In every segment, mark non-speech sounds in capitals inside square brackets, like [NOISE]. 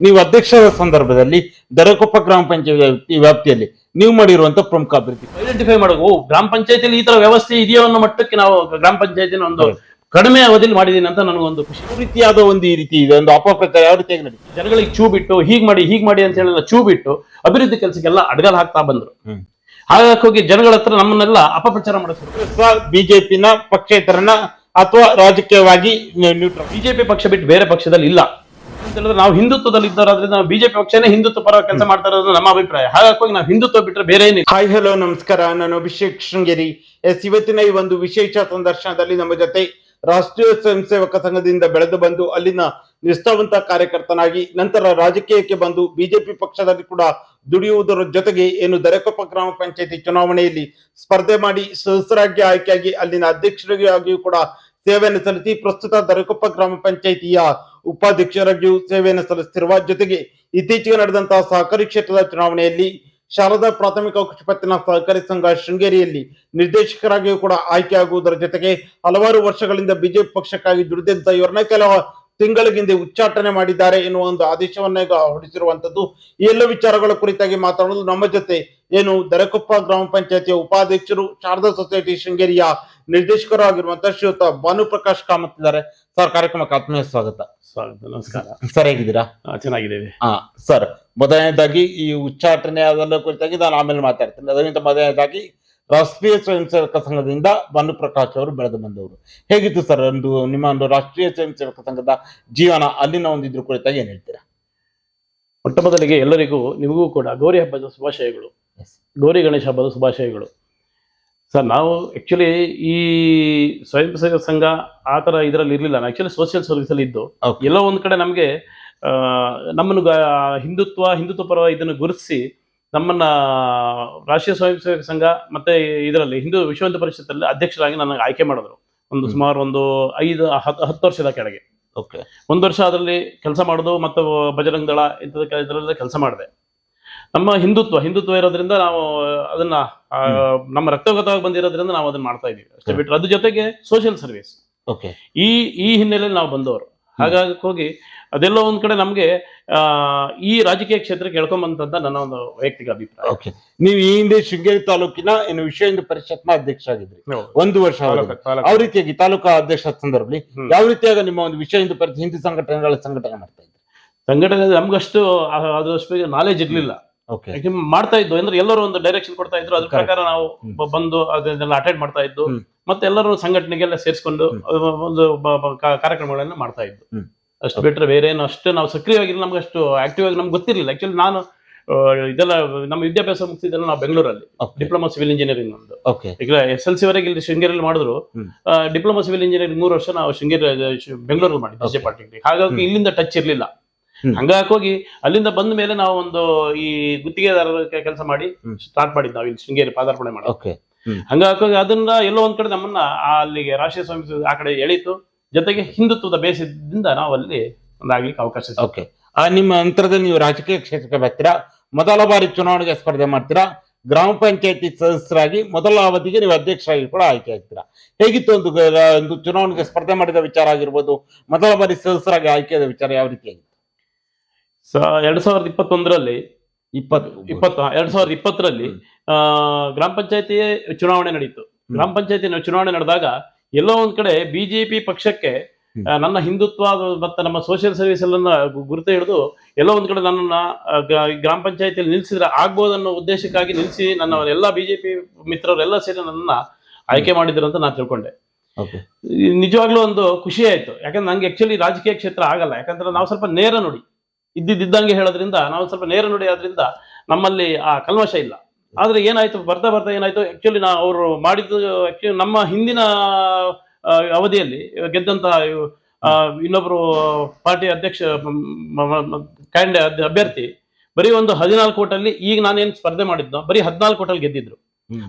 ನೀವು ಅಧ್ಯಕ್ಷರ ಸಂದರ್ಭದಲ್ಲಿ ದರಕೊಪ್ಪ ಗ್ರಾಮ ಪಂಚಾಯತಿ ವ್ಯಾಪ್ತಿಯಲ್ಲಿ ನೀವು ಮಾಡಿರುವಂತ ಪ್ರಮುಖ ಅಭಿವೃದ್ಧಿ. ಐಡೆಂಟಿಫೈ ಮಾಡೋದು ಓ ಗ್ರಾಮ ಪಂಚಾಯತಿಯಲ್ಲಿ ಈ ತರ ವ್ಯವಸ್ಥೆ ಇದೆಯೋ ಅನ್ನೋ ಮಟ್ಟಕ್ಕೆ ನಾವು ಗ್ರಾಮ ಪಂಚಾಯತಿನ ಒಂದು ಕಡಿಮೆ ಅವಧಿಯಲ್ಲಿ ಮಾಡಿದೀನಿ ಅಂತ ನನಗೊಂದು ಖುಷಿ. ರೀತಿಯಾದ ಒಂದು ಈ ರೀತಿ ಇದೆ? ಒಂದು ಅಪಪ್ರಚಾರ ಯಾವ ರೀತಿಯಾಗಿ ನಡೀತು ಜನಗಳಿಗೆ ಚೂ ಬಿಟ್ಟು ಹೀಗ್ ಮಾಡಿ ಹೀಗ್ ಮಾಡಿ ಅಂತ ಹೇಳಿ ಚೂ ಬಿಟ್ಟು ಅಭಿವೃದ್ಧಿ ಕೆಲಸಕ್ಕೆಲ್ಲ ಅಡ್ಗಾಲ್ ಹಾಕ್ತಾ ಬಂದ್ರು. ಹೋಗಿ ಜನಗಳ ಹತ್ರ ನಮ್ಮನ್ನೆಲ್ಲ ಅಪಪ್ರಚಾರ ಮಾಡಿಸ್ತಾರೆ ಬಿಜೆಪಿನ ಪಕ್ಷೇತರನ ಅಥವಾ ರಾಜಕೀಯವಾಗಿ ನ್ಯೂಟ್ರಲ್ ಬಿಜೆಪಿ ಪಕ್ಷ ಬಿಟ್ಟು ಬೇರೆ ಪಕ್ಷದಲ್ಲಿ ಇಲ್ಲ. ಅಂತ ಹೇಳಿದ್ರೆ ನಾವು ಹಿಂದುತ್ವದಲ್ಲಿ ಇದ್ದವರಾದ್ರಿಂದ ನಾವು ಬಿಜೆಪಿ ಪಕ್ಷನೇ ಹಿಂದುತ್ವ ಪರ ಕೆಲಸ ಮಾಡ್ತಾ ಇರೋದು ನಮ್ಮ ಅಭಿಪ್ರಾಯ. ಹಾಗಾಗಿ ನಾವು ಹಿಂದುತ್ವ ಬಿಟ್ಟರೆ ಬೇರೆ ಏನಿಲ್ಲ. ಹಾಯ್ ಹಲೋ ನಮಸ್ಕಾರ. ನಾನು ಅಭಿಷೇಕ್ ಶೃಂಗೇರಿ. ಎಸ್ ಇವತ್ತಿನ ಈ ಒಂದು ವಿಶೇಷ ಸಂದರ್ಶನದಲ್ಲಿ ನಮ್ಮ ಜೊತೆ ರಾಷ್ಟ್ರೀಯ ಸ್ವಯಂ ಸೇವಕ ಸಂಘದಿಂದ ಬೆಳೆದು ಬಂದು ಅಲ್ಲಿನ ನಿಷ್ಠಾವಂತ ಕಾರ್ಯಕರ್ತನಾಗಿ ನಂತರ ರಾಜಕೀಯಕ್ಕೆ ಬಂದು ಬಿಜೆಪಿ ಪಕ್ಷದಲ್ಲಿ ಕೂಡ ದುಡಿಯುವುದರ ಜೊತೆಗೆ ಏನು ದರೆಕೊಪ್ಪ ಗ್ರಾಮ ಪಂಚಾಯತಿ ಚುನಾವಣೆಯಲ್ಲಿ ಸ್ಪರ್ಧೆ ಮಾಡಿ ಸದಸ್ಯರಾಗಿ ಆಯ್ಕೆಯಾಗಿ ಅಲ್ಲಿನ ಅಧ್ಯಕ್ಷರಾಗಿಯೂ ಕೂಡ ಸೇವೆಯನ್ನು ಸಲ್ಲಿಸಿ ಪ್ರಸ್ತುತ ದರಕೊಪ್ಪ ಗ್ರಾಮ ಪಂಚಾಯಿತಿಯ ಉಪಾಧ್ಯಕ್ಷರಾಗಿಯೂ ಸೇವೆಯನ್ನು ಸಲ್ಲಿಸುತ್ತಿರುವ ಜೊತೆಗೆ ಇತ್ತೀಚೆಗೆ ನಡೆದಂತಹ ಸಹಕಾರಿ ಕ್ಷೇತ್ರದ ಚುನಾವಣೆಯಲ್ಲಿ ಶಾರದಾ ಪ್ರಾಥಮಿಕ ಕೃಷಿ ಪತ್ತಿನ ಸಹಕಾರಿ ಸಂಘ ಶೃಂಗೇರಿಯಲ್ಲಿ ನಿರ್ದೇಶಕರಾಗಿಯೂ ಕೂಡ ಆಯ್ಕೆಯಾಗುವುದರ ಜೊತೆಗೆ ಹಲವಾರು ವರ್ಷಗಳಿಂದ ಬಿಜೆಪಿ ಪಕ್ಷಕ್ಕಾಗಿ ದುಡಿದಂತ ಇವರನ್ನ ಕೆಲವು ತಿಂಗಳ ಹಿಂದೆ ಉಚ್ಚಾಟನೆ ಮಾಡಿದ್ದಾರೆ ಎನ್ನುವ ಒಂದು ಆದೇಶವನ್ನ ಈಗ ಹೊರಡಿಸಿರುವಂತದ್ದು ಈ ಎಲ್ಲ ವಿಚಾರಗಳ ಕುರಿತಾಗಿ ಮಾತನಾಡಲು ನಮ್ಮ ಜೊತೆ ಏನು ದರಕೊಪ್ಪ ಗ್ರಾಮ ಪಂಚಾಯತಿಯ ಉಪಾಧ್ಯಕ್ಷರು ಶಾರದಾ ಸೊಸೈಟಿ ಶೃಂಗೇರಿಯ ನಿರ್ದೇಶಕರು ಆಗಿರುವಂತಹ ಶ್ರೀಯುತ ಭಾನುಪ್ರಕಾಶ್ ಕಾಮತ್ ಇದ್ದಾರೆ ಸರ್ ಕಾರ್ಯಕ್ರಮಕ್ಕೆ ಆತ್ಮೀಯ ಸ್ವಾಗತ. ಸ್ವಾಗತ ನಮಸ್ಕಾರ. ಸರ್ ಹೇಗಿದ್ದೀರಾ? ಚೆನ್ನಾಗಿದ್ದೇವೆ. ಹಾ ಸರ್ ಮೊದಲನೇದಾಗಿ ಈ ಉಚ್ಚಾಟನೆ ಅದೆಲ್ಲ ಕುರಿತಾಗಿ ನಾನು ಆಮೇಲೆ ಮಾತಾಡ್ತೀನಿ. ಅದರಿಂದ ಮೊದಲನೇದಾಗಿ ರಾಷ್ಟ್ರೀಯ ಸ್ವಯಂ ಸೇವಕ ಸಂಘದಿಂದ ಭಾನುಪ್ರಕಾಶ್ ಅವರು ಬೆಳೆದು ಬಂದವರು. ಹೇಗಿತ್ತು ಸರ್ ಒಂದು ನಿಮ್ಮ ಒಂದು ರಾಷ್ಟ್ರೀಯ ಸ್ವಯಂ ಸೇವಕ ಸಂಘದ ಜೀವನ ಅಲ್ಲಿನ ಒಂದು ಇದ್ರು ಕುರಿತಾಗಿ ಏನ್ ಹೇಳ್ತೀರಾ? ಮೊಟ್ಟ ಮೊದಲಿಗೆ ಎಲ್ಲರಿಗೂ ನಿಮಗೂ ಕೂಡ ಗೌರಿ ಹಬ್ಬದ ಶುಭಾಶಯಗಳು. ಗೌರಿ ಗಣೇಶ ಹಬ್ಬದ ಶುಭಾಶಯಗಳು. ಸರ್ ನಾವು ಆಕ್ಚುಲಿ ಈ ಸ್ವಯಂ ಸೇವಕ ಸಂಘ ಆ ಥರ ಇದರಲ್ಲಿ ಇರಲಿಲ್ಲ. ನಾನು ಆಕ್ಚುಲಿ ಸೋಷಿಯಲ್ ಸರ್ವಿಸಲ್ಲಿ ಇದ್ದು. ಎಲ್ಲೋ ಒಂದು ಕಡೆ ನಮಗೆ ನಮ್ಮನ್ನು ಗ- ಹಿಂದುತ್ವ ಹಿಂದುತ್ವ ಪರ ಇದನ್ನು ಗುರುತಿಸಿ ನಮ್ಮನ್ನ ರಾಷ್ಟ್ರೀಯ ಸ್ವಯಂ ಸೇವಕ ಸಂಘ ಮತ್ತೆ ಇದರಲ್ಲಿ ಹಿಂದೂ ವಿಶ್ವ ಹಿಂದೂ ಪರಿಷತ್ತಲ್ಲಿ ಅಧ್ಯಕ್ಷರಾಗಿ ನನಗೆ ಆಯ್ಕೆ ಮಾಡಿದ್ರು. ಒಂದು. ಸುಮಾರು ಒಂದು ಐದು ಹತ್ತು ಹತ್ತು ವರ್ಷದ ಕೆಳಗೆ. ಓಕೆ. ಒಂದು ವರ್ಷ ಅದರಲ್ಲಿ ಕೆಲಸ ಮಾಡೋದು ಮತ್ತು ಬಜರಂಗ ದಳ ಇಂಥದ್ದು ಇದರಲ್ಲೇ ಕೆಲಸ ಮಾಡಿದೆ. ನಮ್ಮ ಹಿಂದುತ್ವ ಹಿಂದುತ್ವ ಇರೋದ್ರಿಂದ ನಾವು ಅದನ್ನ ನಮ್ಮ ರಕ್ತಗತವಾಗಿ ಬಂದಿರೋದ್ರಿಂದ ನಾವು ಅದನ್ನ ಮಾಡ್ತಾ ಇದೀವಿ ಅಷ್ಟೇ. ಬಿಟ್ಟರೆ ಅದ್ರ ಜೊತೆಗೆ ಸೋಷಿಯಲ್ ಸರ್ವಿಸ್ ಓಕೆ. ಈ ಈ ಹಿನ್ನೆಲೆಯಲ್ಲಿ ನಾವು ಬಂದವರು. ಹಾಗಾಗಿ ಹೋಗಿ ಅದೆಲ್ಲ ಒಂದ್ ಕಡೆ ನಮ್ಗೆ ಆ ಈ ರಾಜಕೀಯ ಕ್ಷೇತ್ರಕ್ಕೆ ಹೇಳ್ಕೊಂಬಂತ ನನ್ನ ಒಂದು ವೈಯಕ್ತಿಕ ಅಭಿಪ್ರಾಯ. ಓಕೆ ನೀವು ಈ ಹಿಂದೆ ಶೃಂಗೇರಿ ತಾಲೂಕಿನ ಏನು ವಿಷಯ ಹಿಂದೂ ಪರಿಷತ್ನ ಅಧ್ಯಕ್ಷ ಆಗಿದ್ರಿ. ಒಂದು ವರ್ಷ. ಯಾವ ರೀತಿಯಾಗಿ ತಾಲೂಕಾ ಅಧ್ಯಕ್ಷ ಸಂದರ್ಭದಲ್ಲಿ. ಯಾವ ರೀತಿಯಾಗಿ ನಿಮ್ಮ ಒಂದು ವಿಷಯ ಹಿಂದೂ ಪರಿಷತ್ ಹಿಂದೂ ಸಂಘಟನೆಗಳ ಸಂಘಟನೆ ಮಾಡ್ತಾ ಇದ್ರಿ? ಸಂಘಟನೆ ನಮ್ಗಷ್ಟು ಅದಷ್ಟು ನಾಲೆಜ್ ಇರ್ಲಿಲ್ಲ. ಯಾಕೆ ಮಾಡ್ತಾ ಇದ್ದು ಅಂದ್ರೆ ಎಲ್ಲರೂ ಒಂದು ಡೈರೆಕ್ಷನ್ ಕೊಡ್ತಾ ಇದ್ರು ಅದ್ರ ಪ್ರಕಾರ ನಾವು ಬಂದು ಅದನ್ನೆಲ್ಲ ಅಟೆಂಡ್ ಮಾಡ್ತಾ ಇದ್ದು ಮತ್ತೆ ಎಲ್ಲರೂ ಸಂಘಟನೆಗೆಲ್ಲ ಸೇರಿಸ್ಕೊಂಡು ಒಂದು ಕಾರ್ಯಕ್ರಮಗಳನ್ನ ಮಾಡ್ತಾ ಇದ್ದು. ಅಷ್ಟು ಬಿಟ್ರೆ ಬೇರೆ ಏನು ಅಷ್ಟು ನಾವು ಸಕ್ರಿಯವಾಗಿಲ್ಲ ನಮ್ಗೆ ಅಷ್ಟು ಆಕ್ಟಿವ್ ಆಗಿ ನಮ್ಗೆ ಗೊತ್ತಿರಲಿಲ್ಲ. ಆಕ್ಚುಲಿ ನಾನು ಇದೆಲ್ಲ ನಮ್ಮ ವಿದ್ಯಾಭ್ಯಾಸ ಮುಗಿಸಿದ್ದೆಲ್ಲ ನಾವು ಬೆಂಗಳೂರಲ್ಲಿ ಡಿಪ್ಲೊಮಾ ಸಿವಿಲ್ ಇಂಜಿನಿಯರಿಂಗ್ ಒಂದು ಈಗ ಎಸ್ ಎಲ್ ಸಿ ವರೆಗೆ ಇಲ್ಲಿ ಶೃಂಗೇರಿಯಲ್ಲಿ ಮಾಡಿದ್ರು. ಡಿಪ್ಲೊಮಾ ಸಿವಿಲ್ ಇಂಜಿನಿಯರಿಂಗ್ ಮೂರು ವರ್ಷ ನಾವು ಶೃಂಗೇರಿ ಬೆಂಗಳೂರಲ್ಲಿ ಮಾಡಿದ್ವಿ. ವಿಜಯ ಹಾಗಾಗಿ ಇಲ್ಲಿಂದ ಟಚ್ ಇರ್ಲಿಲ್ಲ. ಹಂಗಾಗಿ ಹೋಗಿ ಅಲ್ಲಿಂದ ಬಂದ ಮೇಲೆ ನಾವು ಒಂದು ಈ ಗುತ್ತಿಗೆದಾರರ ಕೆಲಸ ಮಾಡಿ ಸ್ಟಾರ್ಟ್ ಮಾಡಿದ್ ನಾವು ಇಲ್ಲಿ ಶೃಂಗೇರಿ ಪಾದಾರ್ಪಣೆ ಮಾಡಿ ಓಕೆ. ಹಂಗಾಗಿ ಹೋಗಿ ಅದನ್ನ ಎಲ್ಲೋ ಒಂದ್ ಕಡೆ ನಮ್ಮನ್ನ ಅಲ್ಲಿಗೆ ರಾಷ್ಟ್ರೀಯ ಸ್ವಾಮಿ ಆ ಕಡೆ ಎಳೀತು ಜೊತೆಗೆ ಹಿಂದುತ್ವದ ಬೇಸಿದ್ದಿಂದ ನಾವು ಅಲ್ಲಿ ಒಂದಾಗ್ಲಿಕ್ಕೆ ಅವಕಾಶ. ಓಕೆ. ಆ ನಿಮ್ಮ ನಂತರದಲ್ಲಿ ನೀವು ರಾಜಕೀಯ ಕ್ಷೇತ್ರಕ್ಕೆ ಬರ್ತೀರಾ? ಮೊದಲ ಬಾರಿ ಚುನಾವಣೆಗೆ ಸ್ಪರ್ಧೆ ಮಾಡ್ತೀರಾ? ಗ್ರಾಮ ಪಂಚಾಯತಿ ಸದಸ್ಯರಾಗಿ ಮೊದಲ ಅವಧಿಗೆ ನೀವು ಅಧ್ಯಕ್ಷರಾಗಿ ಕೂಡ ಆಯ್ಕೆ ಆಗ್ತೀರಾ? ಹೇಗಿತ್ತು ಒಂದು ಒಂದು ಚುನಾವಣೆಗೆ ಸ್ಪರ್ಧೆ ಮಾಡಿದ ವಿಚಾರ ಆಗಿರ್ಬೋದು ಮೊದಲ ಬಾರಿ ಸದಸ್ಯರಾಗಿ ಆಯ್ಕೆಯಾದ ವಿಚಾರ ಯಾವ ರೀತಿಯಾಗಿತ್ತು ಸ ಎರಡ್ ಸಾವಿರದ ಇಪ್ಪತ್ತೊಂದರಲ್ಲಿ ಇಪ್ಪತ್ತು. ಇಪ್ಪತ್ತು ಎರಡ್ ಸಾವಿರದ ಇಪ್ಪತ್ತರಲ್ಲಿ ಗ್ರಾಮ ಪಂಚಾಯತಿ ಚುನಾವಣೆ ನಡೀತು. ಗ್ರಾಮ ಪಂಚಾಯತಿ ಚುನಾವಣೆ ನಡೆದಾಗ ಎಲ್ಲೋ ಒಂದ್ ಕಡೆ ಬಿಜೆಪಿ ಪಕ್ಷಕ್ಕೆ ನನ್ನ ಹಿಂದುತ್ವ ಮತ್ತೆ ನಮ್ಮ ಸೋಷಿಯಲ್ ಸರ್ವಿಸ್ ಎಲ್ಲ ಗುರುತು ಹಿಡಿದು ಎಲ್ಲೋ ಒಂದ್ ಕಡೆ ನನ್ನನ್ನ ಗ್ರಾಮ ಪಂಚಾಯತಿಯಲ್ಲಿ ನಿಲ್ಸಿದ್ರೆ ಆಗ್ಬೋದನ್ನೋ ಉದ್ದೇಶಕ್ಕಾಗಿ ನಿಲ್ಸಿ ನನ್ನ ಎಲ್ಲ ಬಿಜೆಪಿ ಮಿತ್ರರೆಲ್ಲ ಸೇರಿ ನನ್ನನ್ನ ಆಯ್ಕೆ ಮಾಡಿದ್ರು ಅಂತ ನಾನು ತಿಳ್ಕೊಂಡೆ. ನಿಜವಾಗ್ಲೂ ಒಂದು ಖುಷಿ ಆಯ್ತು. ಯಾಕಂದ್ರೆ ನಂಗೆ ಆಕ್ಚುಲಿ ರಾಜಕೀಯ ಕ್ಷೇತ್ರ ಆಗಲ್ಲ. ಯಾಕಂದ್ರೆ ನಾವು ಸ್ವಲ್ಪ ನೇರ ನುಡಿ. ಇದ್ದಿದ್ದಂಗೆ ಹೇಳೋದ್ರಿಂದ ನಾವು ಸ್ವಲ್ಪ ನೇರ ನುಡಿ ಆದ್ರಿಂದ ನಮ್ಮಲ್ಲಿ ಆ ಕಲ್ಮಶ ಇಲ್ಲ. ಆದ್ರೆ ಏನಾಯ್ತು ಬರ್ತಾ ಬರ್ತಾ ಏನಾಯ್ತು ಆಕ್ಚುಲಿ ನಾ ಅವರು ಮಾಡಿದ್ದು ಆಕ್ಚುಲಿ ನಮ್ಮ ಹಿಂದಿನ ಅವಧಿಯಲ್ಲಿ ಗೆದ್ದಂತ ಇವ್- ಆ, ಇನ್ನೊಬ್ರು ಪಾರ್ಟಿ ಅಧ್ಯಕ್ಷ ಕ್ಯಾಂಡಿಡೇಟ್ ಅಭ್ಯರ್ಥಿ ಬರೀ ಒಂದು ಹದಿನಾಲ್ಕು ಓಟಲ್ಲಿ ಈಗ ನಾನೇನು ಸ್ಪರ್ಧೆ ಮಾಡಿದ್ನೋ ಬರೀ ಹದಿನಾಲ್ಕು ಓಟಲ್ಲಿ ಗೆದ್ದಿದ್ರು.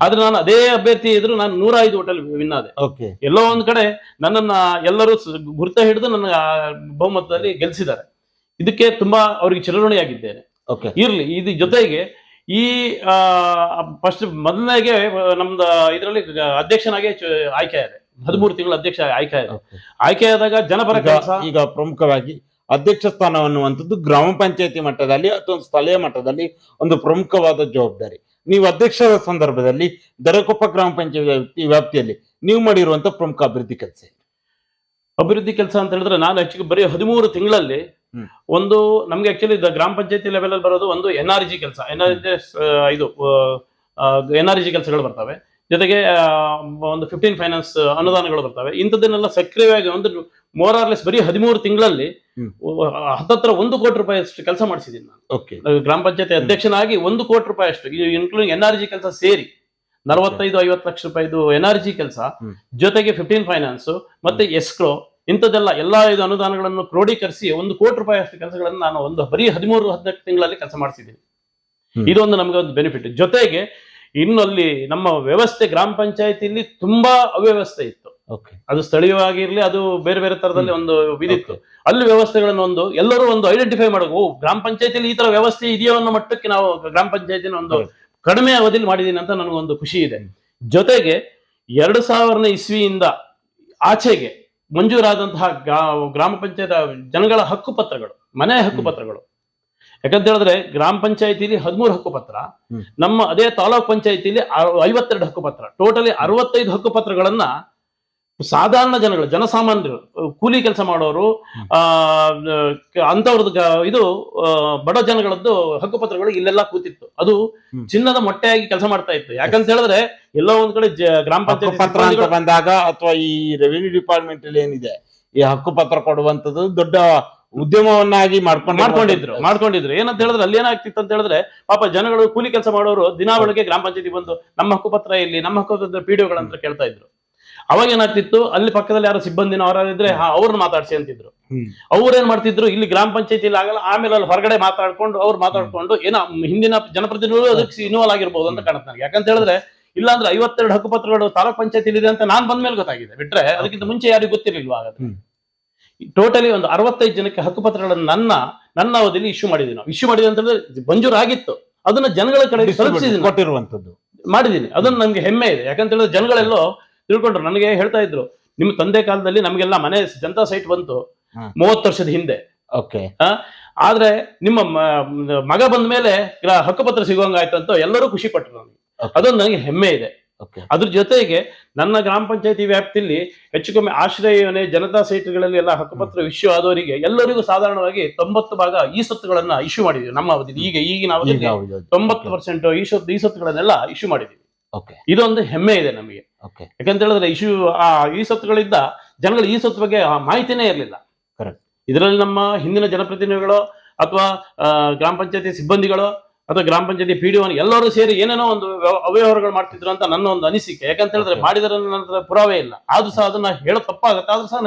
ಆದ್ರೆ ನಾನು ಅದೇ ಅಭ್ಯರ್ಥಿ ಇದ್ರು ನಾನು ನೂರ ಐದು ಓಟಲ್ ವಿನ್ ಆದೆ. ಓಕೆ. ಎಲ್ಲೋ ಒಂದ್ ಕಡೆ ನನ್ನನ್ನ ಎಲ್ಲರೂ ಗುರ್ತ ಹಿಡಿದು ನನ್ನ ಬಹುಮತದಲ್ಲಿ ಗೆಲ್ಸಿದ್ದಾರೆ. ಇದಕ್ಕೆ ತುಂಬಾ ಅವರಿಗೆ ಚಿರಋಣಿಯಾಗಿದ್ದೇನೆ ಓಕೆ ಇರ್ಲಿ ಇದು ಜೊತೆಗೆ ಈ ಫಸ್ಟ್ ಮೊದಲನೇಗೆ ನಮ್ದು ಇದರಲ್ಲಿ ಅಧ್ಯಕ್ಷನಾಗಿ ಆಯ್ಕೆ ಆದರೆ ಹದಿಮೂರು ತಿಂಗಳ ಅಧ್ಯಕ್ಷ ಆಯ್ಕೆ ಆಯ್ತು ಆಯ್ಕೆ ಆದಾಗ ಜನಪರ ಕೆಲಸ. ಈಗ ಪ್ರಮುಖವಾಗಿ ಅಧ್ಯಕ್ಷ ಸ್ಥಾನ ಅನ್ನುವಂಥದ್ದು ಗ್ರಾಮ ಪಂಚಾಯತಿ ಮಟ್ಟದಲ್ಲಿ ಅಥವಾ ಸ್ಥಳೀಯ ಮಟ್ಟದಲ್ಲಿ ಒಂದು ಪ್ರಮುಖವಾದ ಜವಾಬ್ದಾರಿ. ನೀವು ಅಧ್ಯಕ್ಷರ ಸಂದರ್ಭದಲ್ಲಿ ದರಕೊಪ್ಪ ಗ್ರಾಮ ಪಂಚಾಯತಿ ವ್ಯಾಪ್ತಿಯಲ್ಲಿ ನೀವು ಮಾಡಿರುವಂತಹ ಪ್ರಮುಖ ಅಭಿವೃದ್ಧಿ ಕೆಲಸ ಅಭಿವೃದ್ಧಿ ಕೆಲಸ ಅಂತ ಹೇಳಿದ್ರೆ ನಾನು ಹೆಚ್ಚಿಗೆ ಬರೀ ಹದಿಮೂರು ತಿಂಗಳಲ್ಲಿ. ಒಂದು ನಮ್ಗೆ ಆಕ್ಚುಲಿ ಗ್ರಾಮ ಪಂಚಾಯತಿ ಲೆವೆಲ್ ಅಲ್ಲಿ ಬರೋದು ಒಂದು ಎನ್ ಆರ್ ಜಿ ಕೆಲಸ. ಎನ್ ಆರ್ ಜಿ ಇದು ಎನ್ ಆರ್ ಜಿ ಕೆಲಸಗಳು ಬರ್ತವೆ. ಜೊತೆಗೆ ಒಂದು ಫಿಫ್ಟೀನ್ ಫೈನಾನ್ಸ್ ಅನುದಾನಗಳು ಬರ್ತವೆ. ಇಂಥದ್ದನ್ನೆಲ್ಲ ಸಕ್ರಿಯವಾಗಿ ಒಂದು ಮೋರಾರ್ಲೆಸ್ ಬರೀ ಹದಿಮೂರು ತಿಂಗಳಲ್ಲಿ. ಹತ್ತತ್ರ ಒಂದು ಕೋಟಿ ರೂಪಾಯಿ ಅಷ್ಟು ಕೆಲಸ ಮಾಡಿಸಿದ್ದೀನಿ ನಾನು. ಗ್ರಾಮ ಪಂಚಾಯತಿ ಅಧ್ಯಕ್ಷನಾಗಿ ಒಂದು ಕೋಟಿ ರೂಪಾಯಿ ಅಷ್ಟು ಇನ್ಕ್ಲೂಡಿಂಗ್ ಎನ್ ಆರ್ ಜಿ ಕೆಲಸ ಸೇರಿ ನಲವತ್ತೈದು ಐವತ್ತು ಲಕ್ಷ ರೂಪಾಯಿದು ಎನ್ ಆರ್ ಜಿ ಕೆಲಸ ಜೊತೆಗೆ ಫಿಫ್ಟೀನ್ ಫೈನಾನ್ಸ್ ಮತ್ತೆ ಎಸ್ಕ್ರೋ ಇಂಥದ್ದೆಲ್ಲ ಎಲ್ಲ ಇದು ಅನುದಾನಗಳನ್ನು ಕ್ರೋಢೀಕರಿಸಿ ಒಂದು ಕೋಟಿ ರೂಪಾಯಿ ಅಷ್ಟು ಕೆಲಸಗಳನ್ನು ನಾನು ಒಂದು ಬರೀ ಹದಿಮೂರು ಹದಿನೆಂಟು ತಿಂಗಳಲ್ಲಿ ಕೆಲಸ ಮಾಡಿಸಿದ್ದೀನಿ. ಇದೊಂದು ನಮಗೆ ಒಂದು ಬೆನಿಫಿಟ್ ಜೊತೆಗೆ ಇನ್ನು ಅಲ್ಲಿ ನಮ್ಮ ವ್ಯವಸ್ಥೆ ಗ್ರಾಮ ಪಂಚಾಯತಿಯಲ್ಲಿ ತುಂಬಾ ಅವ್ಯವಸ್ಥೆ ಇತ್ತು. ಅದು ಸ್ಥಳೀಯವಾಗಿರ್ಲಿ ಅದು ಬೇರೆ ಬೇರೆ ತರದಲ್ಲಿ ಒಂದು ಇದಿತ್ತು ಅಲ್ಲಿ ವ್ಯವಸ್ಥೆಗಳನ್ನು ಒಂದು ಎಲ್ಲರೂ ಒಂದು ಐಡೆಂಟಿಫೈ ಮಾಡಬೇಕು ಗ್ರಾಮ ಪಂಚಾಯತಿಯಲ್ಲಿ ಈ ತರ ವ್ಯವಸ್ಥೆ ಇದೆಯೋ ಅನ್ನೋ ಮಟ್ಟಕ್ಕೆ ನಾವು ಗ್ರಾಮ ಪಂಚಾಯತಿನ ಒಂದು. ಕಡಿಮೆ ಅವಧಿಯಲ್ಲಿ ಮಾಡಿದೀನಿ ಅಂತ ನನಗೊಂದು ಖುಷಿ ಇದೆ. ಜೊತೆಗೆ ಎರಡು ಸಾವಿರನೇ ಇಸ್ವಿಯಿಂದ ಆಚೆಗೆ ಮಂಜೂರಾದಂತಹ ಗ್ರಾ- ಗ್ರಾಮ ಪಂಚಾಯತ್ ಜನಗಳ ಹಕ್ಕು ಪತ್ರಗಳು ಮನೆ ಹಕ್ಕು ಪತ್ರಗಳು. ಯಾಕಂತ ಹೇಳಿದ್ರೆ ಗ್ರಾಮ ಪಂಚಾಯತಿಲಿ ಹದಿಮೂರು ಹಕ್ಕು ಪತ್ರ ನಮ್ಮ ಅದೇ ತಾಲೂಕ್ ಪಂಚಾಯತಿಲಿ ಐವತ್ತೆರಡು ಹಕ್ಕು ಪತ್ರ. ಟೋಟಲಿ ಅರವತ್ತೈದು ಹಕ್ಕು ಪತ್ರಗಳನ್ನ ಸಾಧಾರಣ ಜನಗಳು ಜನಸಾಮಾನ್ಯರು ಕೂಲಿ ಕೆಲಸ ಮಾಡೋರು ಆ ಅಂತವ್ರದ್ದು ಇದು ಬಡ ಜನಗಳದ್ದು ಹಕ್ಕುಪತ್ರಗಳು ಇಲ್ಲೆಲ್ಲ ಕೂತಿತ್ತು. ಅದು ಚಿನ್ನದ ಮೊಟ್ಟೆಯಾಗಿ ಕೆಲಸ ಮಾಡ್ತಾ ಇತ್ತು. ಯಾಕಂತ ಹೇಳಿದ್ರೆ ಎಲ್ಲೋ ಒಂದ್ ಕಡೆ ಗ್ರಾಮ ಪಂಚಾಯತ್ ಪತ್ರ ಅಂತ ಬಂದಾಗ ಅಥವಾ ಈ ರೆವಿನ್ಯೂ ಡಿಪಾರ್ಟ್ಮೆಂಟ್ ಅಲ್ಲಿ ಏನಿದೆ ಈ ಹಕ್ಕುಪತ್ರ ಕೊಡುವಂತದ್ದು ದೊಡ್ಡ ಉದ್ಯಮವನ್ನಾಗಿ ಮಾಡ್ಕೊಂಡು ಮಾಡ್ಕೊಂಡಿದ್ರು ಮಾಡ್ಕೊಂಡಿದ್ರು. ಏನಂತ ಹೇಳಿದ್ರೆ ಅಲ್ಲಿ ಏನಾಗ್ತಿತ್ತು ಅಂತ ಹೇಳಿದ್ರೆ ಪಾಪ ಜನಗಳು ಕೂಲಿ ಕೆಲಸ ಮಾಡೋರು ದಿನಾ ಬೆಳಗ್ಗೆ ಗ್ರಾಮ ಪಂಚಾಯತಿ ಬಂದು ನಮ್ಮ ಹಕ್ಕುಪತ್ರ ಇಲ್ಲಿ ನಮ್ಮ ಹಕ್ಕುಪತ್ರ ಪಿಡಿಒಗಳಂತ ಕೇಳ್ತಾ ಇದ್ರು. ಅವಾಗ ಏನಾಗ್ತಿತ್ತು ಅಲ್ಲಿ ಪಕ್ಕದಲ್ಲಿ ಯಾರೋ ಸಿಬ್ಬಂದಿನ ಅವರಿದ್ರೆ ಹಾ ಅವ್ರನ್ನ ಮಾತಾಡ್ಸಿ ಅಂತಿದ್ರು. ಅವ್ರೇನ್ ಮಾಡ್ತಿದ್ರು ಇಲ್ಲಿ ಗ್ರಾಮ ಪಂಚಾಯತಿಲಿ ಆಗಲ್ಲ ಆಮೇಲೆ ಅಲ್ಲಿ ಹೊರಗಡೆ ಮಾತಾಡ್ಕೊಂಡು ಅವ್ರು ಮಾತಾಡ್ಕೊಂಡು ಏನೋ ಹಿಂದಿನ ಜನಪ್ರತಿನಿಧಿಗಳು ಅದಕ್ಕೆ ಇನ್ವಾಲ್ವ್ ಆಗಿರ್ಬೋದು ಅಂತ ಕಾಣುತ್ತೆ ನನಗೆ. ಯಾಕಂತ ಹೇಳಿದ್ರೆ ಇಲ್ಲಾಂದ್ರೆ ಐವತ್ತೆರಡು ಹಕ್ಕುಪತ್ರಗಳು ತಾಲೂಕ್ ಪಂಚಾಯತ್ ಇದೆ ಅಂತ ನಾನ್ ಬಂದ್ಮೇಲೆ ಗೊತ್ತಾಗಿದೆ. ಬಿಟ್ರೆ ಅದಕ್ಕಿಂತ ಮುಂಚೆ ಯಾರಿಗೂ ಗೊತ್ತಿರಲಿಲ್ವಾ ಹಾಗಾದ್ರೆ? ಟೋಟಲಿ ಒಂದು ಅರವತ್ತೈದು ಜನಕ್ಕೆ ಹಕ್ಕುಪತ್ರಗಳನ್ನು ನನ್ನ ನನ್ನ ಅವಧಿಯಲ್ಲಿ ಇಶ್ಯೂ ಮಾಡಿದ್ವಿ ನಾವು. ಇಶ್ಯೂ ಮಾಡಿದೆ ಅಂತಂದ್ರೆ ಹೇಳಿದ್ರೆ ಮಂಜೂರಾಗಿತ್ತು. ಅದನ್ನ ಜನಗಳ ಕಡೆ ತಲುಪಿಸಿದ್ದೀನಿ. ಕೊಟ್ಟಿರುವಂತದ್ದು ಮಾಡಿದ್ದೀನಿ. ಅದನ್ನ ನಮ್ಗೆ ಹೆಮ್ಮೆ ಇದೆ. ಯಾಕಂತ ಹೇಳಿದ್ರೆ ಜನಗಳೆಲ್ಲೋ ತಿಳ್ಕೊಂಡ್ರು ನನಗೆ ಹೇಳ್ತಾ ಇದ್ರು ನಿಮ್ಮ ತಂದೆ ಕಾಲದಲ್ಲಿ ನಮಗೆಲ್ಲ ಮನೆ ಜನತಾ ಸೈಟ್ ಬಂತು. ಮೂವತ್ತು ವರ್ಷದ ಹಿಂದೆ. ಓಕೆ. ಆದ್ರೆ ನಿಮ್ಮ ಮಗ ಬಂದ ಮೇಲೆ ಹಕ್ಕುಪತ್ರ ಸಿಗುವಂಗಾಯ್ತು ಅಂತ ಎಲ್ಲರೂ ಖುಷಿ ಪಟ್ಟರು ನನಗೆ. ಅದೊಂದು ನನಗೆ ಹೆಮ್ಮೆ ಇದೆ. ಅದ್ರ ಜೊತೆಗೆ ನನ್ನ ಗ್ರಾಮ ಪಂಚಾಯತಿ ವ್ಯಾಪ್ತಿಯಲ್ಲಿ ಹೆಚ್ಚು ಕಮ್ಮಿ ಆಶ್ರಯ ಯೋಜನೆ ಜನತಾ ಸೈಟ್ಗಳಲ್ಲಿ ಎಲ್ಲ ಹಕ್ಕುಪತ್ರ ಇಶ್ಯೂ ಆದವರಿಗೆ ಎಲ್ಲರಿಗೂ ಸಾಧಾರಣವಾಗಿ ತೊಂಬತ್ತು ಭಾಗ ಈ ಸತ್ತುಗಳನ್ನ ಇಶ್ಯೂ ಮಾಡಿದ್ವಿ. ನಮ್ಮ ಅವಧಿಯಲ್ಲಿ. ಈಗ ಈಗಿನ ಅವಧಿಯಲ್ಲಿ ತೊಂಬತ್ತು ಪರ್ಸೆಂಟ್ ಈ ಸೊತ್ತು ಈ ಸೊತ್ತುಗಳನ್ನೆಲ್ಲ ಇಶ್ಯೂ ಮಾಡಿದ್ವಿ. ಇದೊಂದು ಹೆಮ್ಮೆ ಇದೆ ನಮಗೆ. ಯಾಕಂತ ಹೇಳಿದ್ರೆ ಇಶ್ಯೂ ಆ ಈ ಸತ್ತುಗಳಿಂದ ಜನಗಳು ಈ ಸತ್ತು ಬಗ್ಗೆ ಆ ಮಾಹಿತಿನೇ ಇರಲಿಲ್ಲ. ಕರೆಕ್ಟ್ ಇದರಲ್ಲಿ ನಮ್ಮ ಹಿಂದಿನ ಜನಪ್ರತಿನಿಧಿಗಳು ಅಥವಾ ಗ್ರಾಮ ಪಂಚಾಯತಿ ಸಿಬ್ಬಂದಿಗಳು ಅಥವಾ ಗ್ರಾಮ ಪಂಚಾಯತಿ ಪಿ ಎಲ್ಲರೂ ಸೇರಿ ಏನೇನೋ ಒಂದು ವ್ಯವ- ಅವ್ಯವಹಾರಗಳು ಮಾಡ್ತಿದ್ರು ಅಂತ ನನ್ನ ಒಂದು ಅನಿಸಿಕೆ. ಯಾಕಂತ ಹೇಳಿದ್ರೆ ಮಾಡಿದ್ರೆ ನಂತರ ಪುರಾವೆ ಇಲ್ಲ. ಆದ್ರೂ ಸಹ ಅದನ್ನ ಹೇಳ ತಪ್ಪಾಗುತ್ತೆ. ಆದ್ರೂ ಸಹ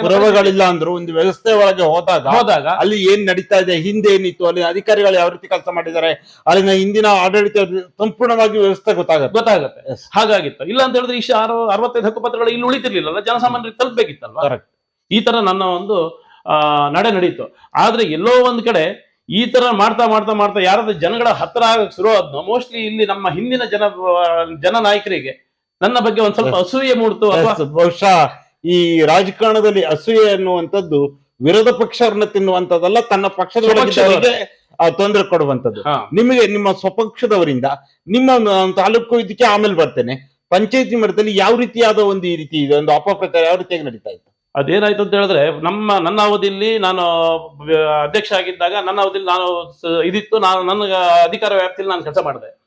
ಪುರಾವೆಗಳಿಲ್ಲ ಅಂದ್ರು ಒಂದು ವ್ಯವಸ್ಥೆ ಒಳಗೆ ಹೋದಾಗ ಹೋದಾಗ ಅಲ್ಲಿ ಏನ್ ನಡೀತಾ ಇದೆ ಹಿಂದೆ ಏನಿತ್ತು ಅಲ್ಲಿ ಅಧಿಕಾರಿಗಳು ಯಾವ ರೀತಿ ಕೆಲಸ ಮಾಡಿದ್ದಾರೆ ಅಲ್ಲಿನ ಹಿಂದಿನ ಆಡಳಿತ ಸಂಪೂರ್ಣವಾಗಿ ವ್ಯವಸ್ಥೆ ಗೊತ್ತಾಗುತ್ತೆ. ಗೊತ್ತಾಗುತ್ತೆ. ಹಾಗಾಗಿತ್ತು. ಇಲ್ಲ ಅಂತ ಹೇಳಿದ್ರೆ ಇಷ್ಟು ಆರು ಅರವತ್ತೈದು ಹಕ್ಕುಪತ್ರಗಳು ಇಲ್ಲಿ ಉಳಿತಿರ್ಲಿಲ್ಲ ಜನಸಾಮಾನ್ಯರಿಗೆ ತಲುಪಬೇಕಿತ್ತಲ್ವಾ. ಈ ತರ ನನ್ನ ಒಂದು ಆ, ನಡೆ ನಡೀತು. ಆದ್ರೆ ಎಲ್ಲೋ ಒಂದ್ ಕಡೆ ಈ ತರ ಮಾಡ್ತಾ ಮಾಡ್ತಾ ಮಾಡ್ತಾ ಯಾರಾದ್ರೂ ಜನಗಳ ಹತ್ರ ಆಗಕ್ಕೆ ಶುರು ಆದ್ನೋ ಮೋಸ್ಟ್ಲಿ ಇಲ್ಲಿ ನಮ್ಮ ಹಿಂದಿನ ಜನ ಜನ ನಾಯಕರಿಗೆ ನನ್ನ ಬಗ್ಗೆ ಒಂದ್ ಸ್ವಲ್ಪ ಅಸೂಯೆ ಮೂಡ್ತು ಬಹುಶಃ ಈ ರಾಜಕಾರಣದಲ್ಲಿ ಅಸೂಯೆ ಅನ್ನುವಂಥದ್ದು ವಿರೋಧ ಪಕ್ಷರನ್ನ ತಿನ್ನುವಂತದ್ದಲ್ಲ ತನ್ನ ಪಕ್ಷದ ತೊಂದರೆ ಕೊಡುವಂತದ್ದು ಹಾ, ನಿಮಗೆ ನಿಮ್ಮ ಸ್ವಪಕ್ಷದವರಿಂದ ನಿಮ್ಮ ತಾಲೂಕು ಇದಕ್ಕೆ ಆಮೇಲೆ ಬರ್ತೇನೆ. ಪಂಚಾಯತಿ ಮಟ್ಟದಲ್ಲಿ ಯಾವ ರೀತಿಯಾದ ಒಂದು ಈ ರೀತಿ ಇದೆ ಒಂದು ಅಪಪ್ರಚಾರ ಯಾವ ರೀತಿಯಾಗಿ ನಡೀತಾ ಇತ್ತು? ಅದೇನಾಯ್ತು ಅಂತ ಹೇಳಿದ್ರೆ ನಮ್ಮ ನನ್ನ ಅವಧಿಯಲ್ಲಿ ನಾನು ಅಧ್ಯಕ್ಷ ಆಗಿದ್ದಾಗ ನನ್ನ ಅವಧಿಯಲ್ಲಿ ನಾನು ಇದಿತ್ತು ನಾನು ನನ್ನ ಅಧಿಕಾರ ವ್ಯಾಪ್ತಿಯಲ್ಲಿ ನಾನು ಕೆಲಸ ಮಾಡಿದೆ.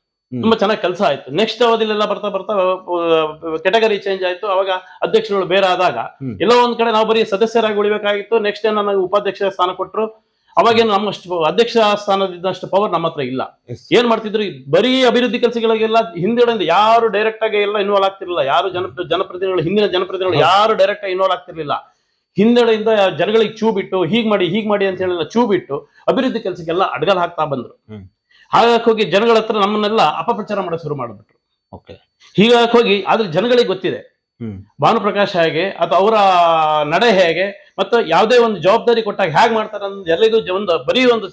ತುಂಬಾ ಚೆನ್ನಾಗಿ ಕೆಲಸ ಆಯ್ತು. ನೆಕ್ಸ್ಟ್ ಅವಧಿಲೆಲ್ಲ ಬರ್ತಾ ಬರ್ತಾ ಕೆಟಗರಿ ಚೇಂಜ್ ಆಯ್ತು. ಅವಾಗ ಅಧ್ಯಕ್ಷರುಗಳು ಬೇರೆ ಆದಾಗ. ಎಲ್ಲೋ ಒಂದ್ ಕಡೆ ನಾವು ಬರೀ ಸದಸ್ಯರಾಗಿ ಉಳಿಬೇಕಾಗಿತ್ತು. ನೆಕ್ಸ್ಟ್ ನನಗೆ ಉಪಾಧ್ಯಕ್ಷ ಸ್ಥಾನ ಕೊಟ್ಟರು ಅವಾಗೇನು ನಮ್ಮಷ್ಟು ಅಧ್ಯಕ್ಷ ಸ್ಥಾನದಿದ್ದಷ್ಟು ಪವರ್ ನಮ್ಮ ಹತ್ರ ಇಲ್ಲ. ಏನ್ ಮಾಡ್ತಿದ್ರು? ಬರೀ ಅಭಿವೃದ್ಧಿ ಕೆಲಸಗಳಿಗೆಲ್ಲ ಹಿಂದಿಡಿಂದ ಯಾರು ಡೈರೆಕ್ಟ್ ಆಗಿ ಎಲ್ಲ ಇನ್ವಾಲ್ವ್ ಆಗ್ತಿರ್ಲಿಲ್ಲ. ಯಾರು ಜನ ಜನಪ್ರತಿನಿಧಿಗಳು ಹಿಂದಿನ ಜನಪ್ರತಿನಿಧಿಗಳು ಯಾರು ಡೈರೆಕ್ಟ್ ಆಗಿ ಇನ್ವಾಲ್ವ್ ಆಗ್ತಿರ್ಲಿಲ್ಲ. ಹಿಂದೆಡೆಯಿಂದ ಜನಗಳಿಗೆ ಚೂ ಬಿಟ್ಟು ಹೀಗ್ ಮಾಡಿ ಹೀಗ್ ಮಾಡಿ ಅಂತ ಹೇಳಿಲ್ಲ ಚೂ ಬಿಟ್ಟು ಅಭಿವೃದ್ಧಿ ಕೆಲಸಕ್ಕೆಲ್ಲ ಅಡ್ಗಲ್ ಹಾಕ್ತಾ ಬಂದ್ರು. ಹೋಗಿ ಜನಗಳ ಹತ್ರ ನಮ್ಮನ್ನೆಲ್ಲ ಅಪಪ್ರಚಾರ ಮಾಡೋ ಶುರು ಮಾಡಿಬಿಟ್ರು. ಓಕೆ ಹೀಗಾಗಿ ಹೋಗಿ ಆದ್ರೆ ಜನಗಳಿಗೆ ಗೊತ್ತಿದೆ. ಭಾನುಪ್ರಕಾಶ್ ಹೇಗೆ ಅಥವಾ ಅವರ ನಡೆ ಹೇಗೆ ಮತ್ತು ಯಾವುದೇ ಒಂದು ಜವಾಬ್ದಾರಿ ಕೊಟ್ಟಾಗ ಹೇಗೆ ಮಾಡ್ತಾರೆ ಅನ್ನೋದು ಎಲ್ಲರಿಗೂ ಒಂದು ಬರೀ ಒಂದು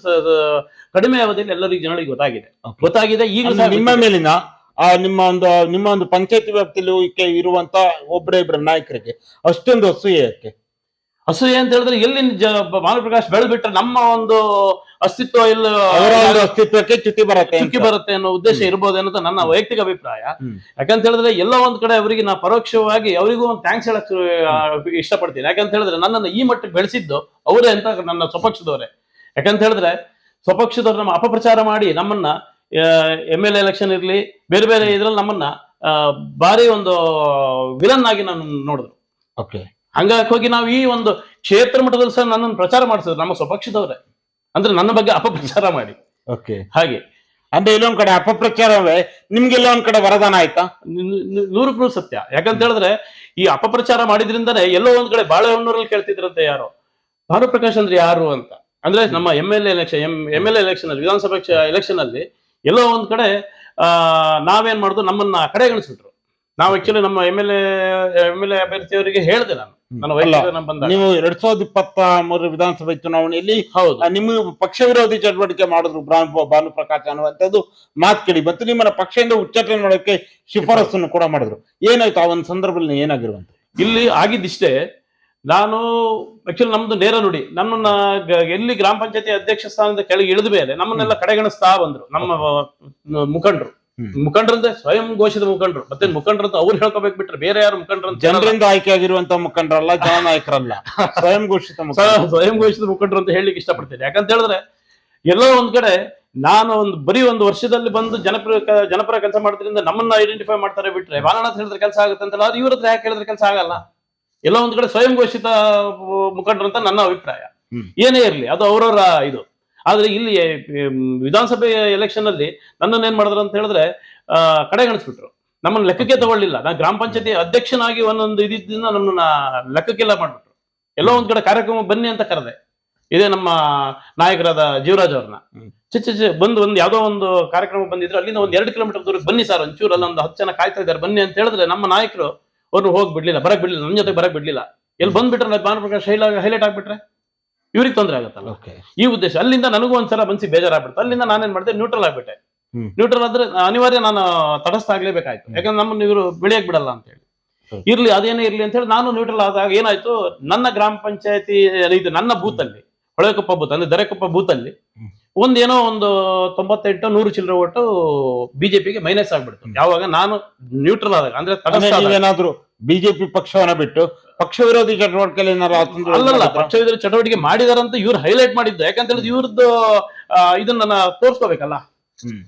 ಕಡಿಮೆ ಅವಧಿಯಲ್ಲಿ ಎಲ್ಲರಿಗೂ ಜನರಿಗೆ ಗೊತ್ತಾಗಿದೆ. ಗೊತ್ತಾಗಿದೆ ಈಗ ನಿಮ್ಮ ಮೇಲಿನ ಆ ನಿಮ್ಮ ಒಂದು ನಿಮ್ಮ ಒಂದು ಪಂಚಾಯತ್ ವ್ಯಾಪ್ತಿಯಲ್ಲಿ ಇರುವಂತ ಒಬ್ಬರೇ ಇಬ್ಬರ ನಾಯಕರಿಗೆ ಅಷ್ಟೊಂದು ಅಸೂಯೆ ಯಾಕೆ ಅಸೂಯೆ ಅಂತ ಹೇಳಿದ್ರೆ ಎಲ್ಲಿ ಭಾನುಪ್ರಕಾಶ್ ಬೆಳೆದ್ಬಿಟ್ರೆ ನಮ್ಮ ಒಂದು ಅಸ್ತಿತ್ವ ಎಲ್ಲ ಅವರ ಅಸ್ತಿತ್ವಕ್ಕೆ ಚ್ಯುತಿ ಬರುತ್ತೆ. ಚುಕ್ಕಿ ಬರುತ್ತೆ ಅನ್ನೋ ಉದ್ದೇಶ ಇರ್ಬೋದು ಅನ್ನೋದು ನನ್ನ ವೈಯಕ್ತಿಕ ಅಭಿಪ್ರಾಯ. ಯಾಕಂತ ಹೇಳಿದ್ರೆ ಎಲ್ಲ ಒಂದ್ ಕಡೆ ಅವರಿಗೆ ನಾ ಪರೋಕ್ಷವಾಗಿ ಅವರಿಗೂ ಒಂದು ಥ್ಯಾಂಕ್ಸ್ ಹೇಳಕ್ ಇಷ್ಟಪಡ್ತೀನಿ. ಯಾಕಂತ ಹೇಳಿದ್ರೆ ನನ್ನನ್ನು ಈ ಮಟ್ಟಕ್ಕೆ ಬೆಳೆಸಿದ್ದು ಅವರೇ ಅಂತ ನನ್ನ ಸ್ವಪಕ್ಷದವರೇ. ಯಾಕಂತ ಹೇಳಿದ್ರೆ ಸ್ವಪಕ್ಷದವ್ರು ನಮ್ಮ ಅಪಪ್ರಚಾರ ಮಾಡಿ ನಮ್ಮನ್ನ ಎಂ ಎಲ್ ಎಲೆಕ್ಷನ್ ಇರ್ಲಿ ಬೇರೆ ಬೇರೆ ಇದ್ರಲ್ಲಿ ನಮ್ಮನ್ನ ಬಾರಿ ಭಾರಿ ಒಂದು ವಿಲನ್ ಆಗಿ ನಾನು ನೋಡಿದ್ರು. ಓಕೆ ಹಂಗಾಗಿ ಹೋಗಿ ನಾವು ಈ ಒಂದು ಕ್ಷೇತ್ರ ಮಟ್ಟದಲ್ಲಿ ಸಹ ನನ್ನನ್ನು ಪ್ರಚಾರ ಮಾಡಿಸಿದ್ರು ನಮ್ಮ ಸ್ವಪಕ್ಷದವ್ರೆ. ಅಂದ್ರೆ ನನ್ನ ಬಗ್ಗೆ ಅಪಪ್ರಚಾರ ಮಾಡಿ. ಓಕೆ. ಹಾಗೆ. ಅಂದ್ರೆ ಇಲ್ಲೊಂದ್ ಕಡೆ ಅಪಪ್ರಚಾರವೇ ನಿಮ್ಗೆಲ್ಲ ಒಂದ್ ಕಡೆ ವರದಾನ ಆಯ್ತಾ? ನೂರು ನೂರು ಸತ್ಯ. ಯಾಕಂತ ಹೇಳಿದ್ರೆ ಈ ಅಪಪ್ರಚಾರ ಮಾಡಿದ್ರಿಂದನೇ ಎಲ್ಲೋ ಒಂದ್ ಕಡೆ ಬಾಳೆಹೊನ್ನೂರಲ್ಲಿ ಕೇಳ್ತಿದ್ರಂತೆ ಯಾರು. ಭಾನುಪ್ರಕಾಶ್ ಅಂದ್ರೆ ಯಾರು ಅಂತ. ಅಂದ್ರೆ ನಮ್ಮ M L election M M L election ಅಲ್ಲಿ ವಿಧಾನಸಭಾ ಎಲೆಕ್ಷನ್ ಅಲ್ಲಿ ಎಲ್ಲೋ ಒಂದ್ ಕಡೆ ಆ ನಾವೇನ್ ಮಾಡುದು ನಮ್ಮನ್ನ ಕಡೆಗಣಿಸ್ಬಿಟ್ರು ನಾವು ಆಕ್ಚುಲಿ ನಮ್ಮ M L M L A ಅಭ್ಯರ್ಥಿಯವರಿಗೆ ಹೇಳಿದೆ ನಾನು. ನನ್ನ ವೈಯಕ್ತಿಕ ನೀವು ಎರಡ್ ಸಾವಿರದ ಇಪ್ಪತ್ತ ಮೂರು ವಿಧಾನಸಭೆ ಚುನಾವಣೆಯಲ್ಲಿ ಹೌದು. ನಿಮ್ಮ ಪಕ್ಷ ವಿರೋಧಿ ಚಟುವಟಿಕೆ ಮಾಡಿದ್ರು ಭಾನು ಪ್ರಕಾಶ್ ಅನ್ನುವಂಥದ್ದು ಮಾತು ಕೇಳಿ. ಮತ್ತು ನಿಮ್ಮನ್ನ ಪಕ್ಷದಿಂದ ಉಚ್ಚಾಟನೆ ಮಾಡೋಕೆ ಶಿಫಾರಸನ್ನು ಕೂಡ ಮಾಡಿದ್ರು. ಏನಾಯ್ತು? ಆ ಒಂದು ಸಂದರ್ಭದಲ್ಲಿ ಏನಾಗಿರುವಂತ? ಇಲ್ಲಿ ಆಗಿದ್ದಿಷ್ಟೇ ನಾನು ಆಕ್ಚುಲಿ ನಮ್ದು ನೇರ ನುಡಿ. ನಮ್ಮನ್ನ ಗ- ಎಲ್ಲಿ ಗ್ರಾಮ ಪಂಚಾಯತಿ ಅಧ್ಯಕ್ಷ ಸ್ಥಾನದ ಕೆಳಗೆ ಇಳಿದ ಮೇಲೆ ನಮ್ಮನ್ನೆಲ್ಲ ಕಡೆಗಣಿಸ್ತಾ ಬಂದ್ರು. ನಮ್ಮ ಮುಖಂಡರು. ಮುಖಂಡರಂದ್ರೆ ಸ್ವಯಂ ಘೋಷಿತ ಮುಖಂಡರು. ಮತ್ತೆ ಮುಖಂಡರಂತ ಅಂತ ಅವ್ರು ಹೇಳ್ಕೋಬೇಕು ಬಿಟ್ರೆ ಬೇರೆ ಯಾರು ಮುಖಂಡ್ರ. ಜನರಿಂದ ಆಯ್ಕೆ ಆಗಿರುವಂತ ಮುಖಂಡರಲ್ಲ [LAUGHS] ಜನನಾಯಕರಲ್ಲ. ಸ್ವಯಂ ಘೋಷಿತ ಸ್ವಯಂ ಘೋಷಿತ ಮುಖಂಡರು ಅಂತ ಹೇಳಲಿಕ್ಕೆ ಇಷ್ಟಪಡ್ತೇನೆ. ಯಾಕಂತ ಹೇಳಿದ್ರೆ ಎಲ್ಲೋ ಒಂದ್ ಕಡೆ ನಾನು ಒಂದು ಬರೀ ಒಂದು ವರ್ಷದಲ್ಲಿ ಬಂದು ಜನಪರ ಜನಪರ ಕೆಲಸ ಮಾಡೋದ್ರಿಂದ ನಮ್ಮನ್ನ ಐಡೆಂಟಿಫೈ ಮಾಡ್ತಾರೆ ಬಿಟ್ರೆ ಬಾಲನಾಥ್ ಹೇಳಿದ್ರೆ ಕೆಲಸ ಆಗುತ್ತೆ ಅಂತ ಆದ್ರೆ ಇವ್ರ ಹತ್ರ ಯಾಕೆ ಹೇಳಿದ್ರೆ ಕೆಲಸ ಆಗಲ್ಲ? ಎಲ್ಲ ಒಂದ್ ಕಡೆ ಸ್ವಯಂ ಘೋಷಿತ ಮುಖಂಡರು ಅಂತ ನನ್ನ ಅಭಿಪ್ರಾಯ. ಏನೇ ಇರಲಿ ಅದು ಅವರವರ ಇದು. ಆದ್ರೆ ಇಲ್ಲಿ ವಿಧಾನಸಭೆ ಎಲೆಕ್ಷನ್ ಅಲ್ಲಿ ನನ್ನನ್ನು ಏನ್ ಮಾಡಿದ್ರು ಅಂತ ಹೇಳಿದ್ರೆ ಕಡೆ ಕಡೆಗಣಿಸ್ಬಿಟ್ರು ನಮ್ಮನ್ನ ಲೆಕ್ಕಕ್ಕೆ ತಗೊಳ್ಳಿಲ್ಲ. ನಾನು ಗ್ರಾಮ ಪಂಚಾಯತಿ ಅಧ್ಯಕ್ಷನಾಗಿ ಒಂದೊಂದು ಇದಿದ್ದನ್ನ ನಮ್ಮನ್ನ ಲೆಕ್ಕಕ್ಕೆಲ್ಲ ಮಾಡ್ಬಿಟ್ರು. ಎಲ್ಲೋ ಒಂದ್ ಕಡೆ ಕಾರ್ಯಕ್ರಮ ಬನ್ನಿ ಅಂತ ಕರೆದೆ. ಇದೇ ನಮ್ಮ ನಾಯಕರಾದ ಜೀವರಾಜ್ ಅವ್ರನ್ನ. ಹ್ಮ್. ಚೆ ಚೆ ಚೆ, ಬಂದು ಒಂದು ಯಾವುದೋ ಒಂದು ಕಾರ್ಯಕ್ರಮ ಬಂದಿದ್ರು ಅಲ್ಲಿಂದ ಒಂದ್ ಎರಡು ಕಿಲೋಮೀಟರ್ ದೂರ ಬನ್ನಿ ಸರ್ ಒಂಚೂರು ಅಲ್ಲ ಒಂದು ಹತ್ತು ಜನ ಕಾಯ್ತಾ ಇದ್ದಾರೆ ಬನ್ನಿ ಅಂತ ಹೇಳಿದ್ರೆ ನಮ್ಮ ನಾಯಕರು ಅವ್ರು ಹೋಗಿ ಬಿಡ್ಲಿಲ್ಲ ಬರಕ್ ಬಿಡ್ಲಿಲ್ಲ ನನ್ನ ಜೊತೆ ಬರಕ್ ಬಿಡ್ಲಿಲ್ಲ. ಎಲ್ಲಿ ಬಂದ್ಬಿಟ್ರೆ ಭಾನುಪ್ರಕಾಶ್ ಹೈಲೈಟ್ ಆಗ್ಬಿಟ್ರೆ? ಇವ್ರಿಗೆ ತೊಂದರೆ ಆಗುತ್ತಲ್ಲ. ಓಕೆ ಈ ಉದ್ದೇಶ ಅಲ್ಲಿಂದ ನನಗೂ ಒಂದ್ಸಲ ಮನ್ಸಿ ಬೇಜಾರಾಗ್ಬಿಡ್ತು. ಅಲ್ಲಿಂದ ನಾನೇನ್ ಮಾಡಿದೆ? ನ್ಯೂಟ್ರಲ್ ಆಗ್ಬಿಟ್ಟೆ. ನ್ಯೂಟ್ರಲ್ ಆದ್ರೆ ಅನಿವಾರ್ಯ ನಾನು ತಟಸ್ಥ ಆಗ್ಲೇಬೇಕಾಯ್ತು. ಯಾಕಂದ್ರೆ ನಮ್ಮನ್ನ ಇವರು ಬೆಳೆಯಕ್ ಬಿಡಲ್ಲ ಅಂತ ಹೇಳಿ. ಇರ್ಲಿ ಅದೇನೇ ಇರ್ಲಿ ಅಂತ ಹೇಳಿ ನಾನು ನ್ಯೂಟ್ರಲ್ ಆದಾಗ ಏನಾಯ್ತು? ನನ್ನ ಗ್ರಾಮ ಪಂಚಾಯತಿ ಇದು ನನ್ನ ಬೂತ್ ಅಲ್ಲಿ ಹೊಳೆಕೊಪ್ಪ ಬೂತ್ ಅಂದ್ರೆ ದರೆಕೊಪ್ಪ ಬೂತ್ ಅಲ್ಲಿ. ಒಂದೇನೋ ಒಂದು ತೊಂಬತ್ತೆಂಟು ನೂರು ಚಿಲ್ಲರೆ ಒಟ್ಟು ಬಿಜೆಪಿಗೆ ಮೈನಸ್ ಆಗ್ಬಿಡ್ತು. ಯಾವಾಗ ನಾನು ನ್ಯೂಟ್ರಲ್ ಆದಾಗ ಅಂದ್ರೆ. ಬಿಜೆಪಿ ಪಕ್ಷವನ್ನ ಬಿಟ್ಟು ಪಕ್ಷ ವಿರೋಧಿ ಚಟುವಟಿಕೆಯಲ್ಲಿ ಅಲ್ಲಲ್ಲ ಪಕ್ಷ ವಿರೋಧಿ ಚಟುವಟಿಕೆ ಮಾಡಿದಾರಂತ ಇವ್ರು ಹೈಲೈಟ್ ಮಾಡಿದ್ದು. ಯಾಕಂತ ಹೇಳಿದ್ರೆ ಇವ್ರದ್ದು ಇದನ್ನ ತೋರ್ಸ್ಕೋಬೇಕಲ್ಲ.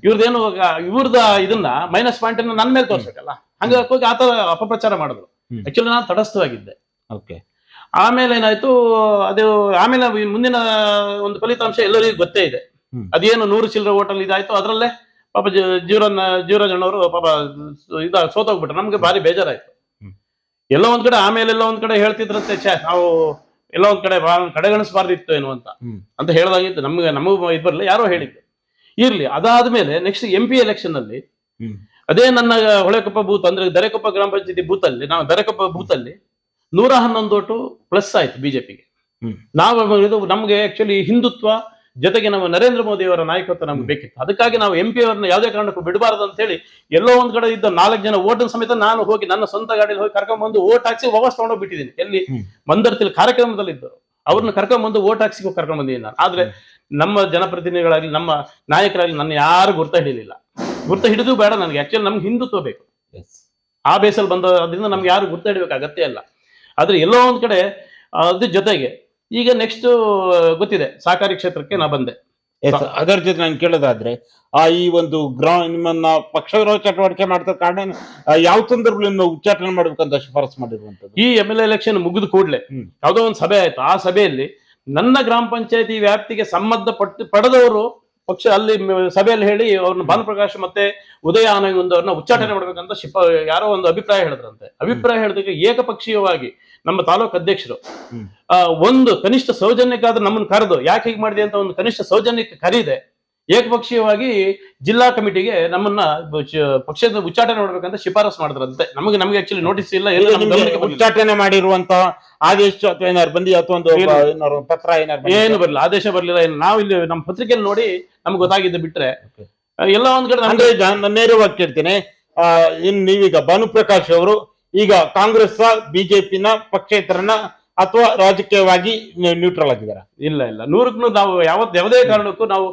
ಇವ್ರದ್ದೇನು ಇವ್ರದ ಇದನ್ನ ಮೈನಸ್ ಪಾಯಿಂಟ್ ಅನ್ನ ನನ್ನ ಮೇಲೆ ತೋರ್ಸ್ಬೇಕಲ್ಲ? ಹಂಗಾಗಿ ಹೋಗಿ ಆತರ ಅಪಪ್ರಚಾರ ಮಾಡಿದ್ರು. ಆಕ್ಚುಲಿ ನಾನು ತಟಸ್ಥವಾಗಿದ್ದೆ ಓಕೆ ಆಮೇಲೆ ಏನಾಯ್ತು ಅದು ಆಮೇಲೆ ಮುಂದಿನ ಒಂದು ಫಲಿತಾಂಶ ಎಲ್ಲರಿಗೂ ಗೊತ್ತೇ ಇದೆ. ಅದೇನು ನೂರು ಚಿಲ್ಲರೆ ಹೋಟೆಲ್ ಇದಾಯ್ತು ಅದರಲ್ಲೇ ಪಾಪ ಜೀವರ ಜೀವರಾಜ್ ಜೀವರಾಜಣ್ಣವರು ಪಾಪ ಇದ ಸೋತೋಗ್ಬಿಟ್ರು. ನಮ್ಗೆ ಭಾರಿ ಬೇಜಾರಾಯ್ತು. ಎಲ್ಲೋ ಒಂದ್ ಕಡೆ ಆಮೇಲೆ ಎಲ್ಲೋ ಒಂದ್ ಕಡೆ ಹೇಳ್ತಿದ್ರಂತೆ ಛೇ ನಾವು ಎಲ್ಲೋ ಒಂದ್ ಕಡೆ ಕಡೆಗಣಿಸಬಾರ್ದಿತ್ತು ಏನು ಅಂತ. ಅಂತ ಹೇಳ್ದಾಗಿತ್ತು. ನಮ್ಗೆ ನಮಗೂ ಇದ್ ಬರಲ್ಲ ಯಾರೋ ಹೇಳಿದ್ದು. ಇರ್ಲಿ ಅದಾದ್ಮೇಲೆ ನೆಕ್ಸ್ಟ್ ಎಂ ಪಿ ಎಲೆಕ್ಷನ್ ಅಲ್ಲಿ ಅದೇ ನನ್ನ ಹೊಳೆಕೊಪ್ಪ ಬೂತ್ ಅಂದ್ರೆ ದರೆಕೊಪ್ಪ ಗ್ರಾಮ ಪಂಚಾಯತಿ ಬೂತ್ ಅಲ್ಲಿ ನಾವು ದರೆಕೊಪ್ಪ ಬೂತ್ ಅಲ್ಲಿ ನೂರ ಹನ್ನೊಂದು ಓಟು ಪ್ಲಸ್ ಆಯ್ತು ಬಿಜೆಪಿಗೆ. ನಾವು ಇದು ನಮ್ಗೆ ಆಕ್ಚುಲಿ ಹಿಂದುತ್ವ ಜೊತೆಗೆ ನಮ್ಮ ನರೇಂದ್ರ ಮೋದಿ ಅವರ ನಾಯಕತ್ವ ನಮ್ಗೆ ಬೇಕಿತ್ತು. ಅದಕ್ಕಾಗಿ ನಾವು ಎಂ ಪಿ ಅವರನ್ನ ಯಾವುದೇ ಕಾರಣಕ್ಕೂ ಬಿಡಬಾರದು ಅಂತ ಹೇಳಿ ಎಲ್ಲೋ ಒಂದ್ ಕಡೆ ಇದ್ದ ನಾಲ್ಕು ಜನ ಓಟಿನ ಸಮೇತ ನಾನು ಹೋಗಿ ನನ್ನ ಸ್ವಂತ ಗಾಡಿಯಲ್ಲಿ ಹೋಗಿ ಕರ್ಕೊಂಡ್ ಬಂದು ಓಟ್ ಹಾಕ್ಸಿ ವಾಪಸ್ ತಗೊಂಡೋಗ್ಬಿಟ್ಟಿದ್ದೀನಿ. ಎಲ್ಲಿ. ಮಂದರ್ತಿಲ್ ಕಾರ್ಯಕ್ರಮದಲ್ಲಿ ಇದ್ದರು. ಅವ್ರನ್ನ ಕರ್ಕೊಂಡ್ ಬಂದು ಓಟ್ ಹಾಕ್ಸಿ ಕರ್ಕೊಂಡ್ ಬಂದಿದ್ದೀನಿ ನಾನು. ಆದ್ರೆ ನಮ್ಮ ಜನಪ್ರತಿನಿಧಿಗಳಾಗ್ಲಿ ನಮ್ಮ ನಾಯಕರಾಗ್ಲಿ ನನ್ನ ಯಾರು ಗುರ್ತ ಹಿಡಿಲಿಲ್ಲ. ಗುರ್ತ ಹಿಡಿದು ಬೇಡ ನನಗೆ. ಆಕ್ಚುಲಿ ನಮ್ಗೆ ಹಿಂದುತ್ವ ಬೇಕು. ಆ ಬೇಸಲ್ಲಿ ಬಂದ ಅದರಿಂದ ನಮ್ಗೆ ಯಾರು ಗುರ್ತ ಹಿಡಬೇಕು ಅಗತ್ಯ ಇಲ್ಲ. ಆದ್ರೆ ಎಲ್ಲೋ ಒಂದ್ ಕಡೆ ಅದ್ರ ಜೊತೆಗೆ ಈಗ ನೆಕ್ಸ್ಟ್ ಗೊತ್ತಿದೆ. ಸಹಕಾರಿ ಕ್ಷೇತ್ರಕ್ಕೆ ನಾ ಬಂದೆ. ಅದರ ಜೊತೆ ನಾನು ಕೇಳೋದಾದ್ರೆ ಆ ಈ ಒಂದು ಗ್ರಾ ನಿಮ್ಮನ್ನ ಪಕ್ಷ ವಿರೋಧ ಚಟುವಟಿಕೆ ಮಾಡ್ತಾ ಕಾರಣ ಯಾವ ಸಂದರ್ಭದಲ್ಲಿ ಉಚ್ಚಾಟನೆ ಮಾಡ್ಬೇಕಂತ ಶಿಫಾರಸ್ ಮಾಡಿರುವಂತದ್ದು? ಈ ಎಂ ಎಲ್ ಎಲೆಕ್ಷನ್ ಮುಗಿದ ಕೂಡಲೇ. ಯಾವುದೋ ಒಂದು ಸಭೆ ಆಯ್ತು. ಆ ಸಭೆಯಲ್ಲಿ ನನ್ನ ಗ್ರಾಮ ಪಂಚಾಯತಿ ವ್ಯಾಪ್ತಿಗೆ ಸಂಬಂಧಪಟ್ಟು ಪಡೆದವರು ಪಕ್ಷ ಅಲ್ಲಿ ಸಭೆಯಲ್ಲಿ ಹೇಳಿ ಅವ್ರನ್ನ ಭಾನುಪ್ರಕಾಶ್ ಮತ್ತೆ ಉದಯ ಆನಂದ್ ಅವ್ರನ್ನ ಉಚ್ಚಾಟನೆ ಮಾಡ್ಬೇಕಂತ ಶಿಫ ಯಾರೋ ಒಂದು ಅಭಿಪ್ರಾಯ ಹೇಳಿದ್ರಂತೆ. ಅಭಿಪ್ರಾಯ ಹೇಳಿದಕ್ಕೆ ಏಕಪಕ್ಷೀಯವಾಗಿ ನಮ್ಮ ತಾಲೂಕು ಅಧ್ಯಕ್ಷರು. ಒಂದು ಕನಿಷ್ಠ ಸೌಜನ್ಯಕ್ಕಾದ್ರೂ ನಮ್ಮನ್ನು ಕರೆದು ಯಾಕೆ ಹೀಗೆ ಮಾಡಿದೆ ಅಂತ ಒಂದು ಕನಿಷ್ಠ ಸೌಜನ್ಯಕ್ಕೆ ಕರೀದೆ ಏಕಪಕ್ಷೀಯವಾಗಿ ಜಿಲ್ಲಾ ಕಮಿಟಿಗೆ ನಮ್ಮನ್ನ ಪಕ್ಷದ ಉಚ್ಚಾಟನೆ ಮಾಡ್ಬೇಕಂತ ಶಿಫಾರಸ್ ಮಾಡಿದ್ರಂತೆ ನಮಗೆ ನಮಗೆ ಆಕ್ಚುಲಿ ನೋಟಿಸ್ ಇಲ್ಲ ಎಲ್ಲ ಉಚ್ಚಾಟನೆ ಮಾಡಿರುವಂತಹ ಆದೇಶ ಅಥವಾ ಏನಾದ್ರು ಬಂದಿ ಅಥವಾ ಒಂದು ಪತ್ರ? ಏನು ಬರಲಿಲ್ಲ ಆದೇಶ ಬರಲಿಲ್ಲ ನಾವು ಇಲ್ಲಿ ನಮ್ಮ ಪತ್ರಿಕೆಯಲ್ಲಿ ನೋಡಿ ನಮ್ಗೆ ಗೊತ್ತಾಗಿದ್ದು ಬಿಟ್ರೆ. ಎಲ್ಲ ಒಂದ್ ಕಡೆ ನೇರವಾಗಿ ಕೇಳ್ತೇನೆ. ಆ, ಇನ್ ನೀವೀಗ ಭಾನುಪ್ರಕಾಶ್ ಅವರು ಈಗ ಕಾಂಗ್ರೆಸ್ ಬಿಜೆಪಿನ ಪಕ್ಷೇತರನ ಅಥವಾ ರಾಜಕೀಯವಾಗಿ ನ್ಯೂಟ್ರಲ್ ಆಗಿದ್ದಾರೆ. ಇಲ್ಲ ಇಲ್ಲ. ನೂರಕ್ಕೂ ನಾವು ಯಾವತ್ ಯಾವುದೇ ಕಾರಣಕ್ಕೂ ನಾವು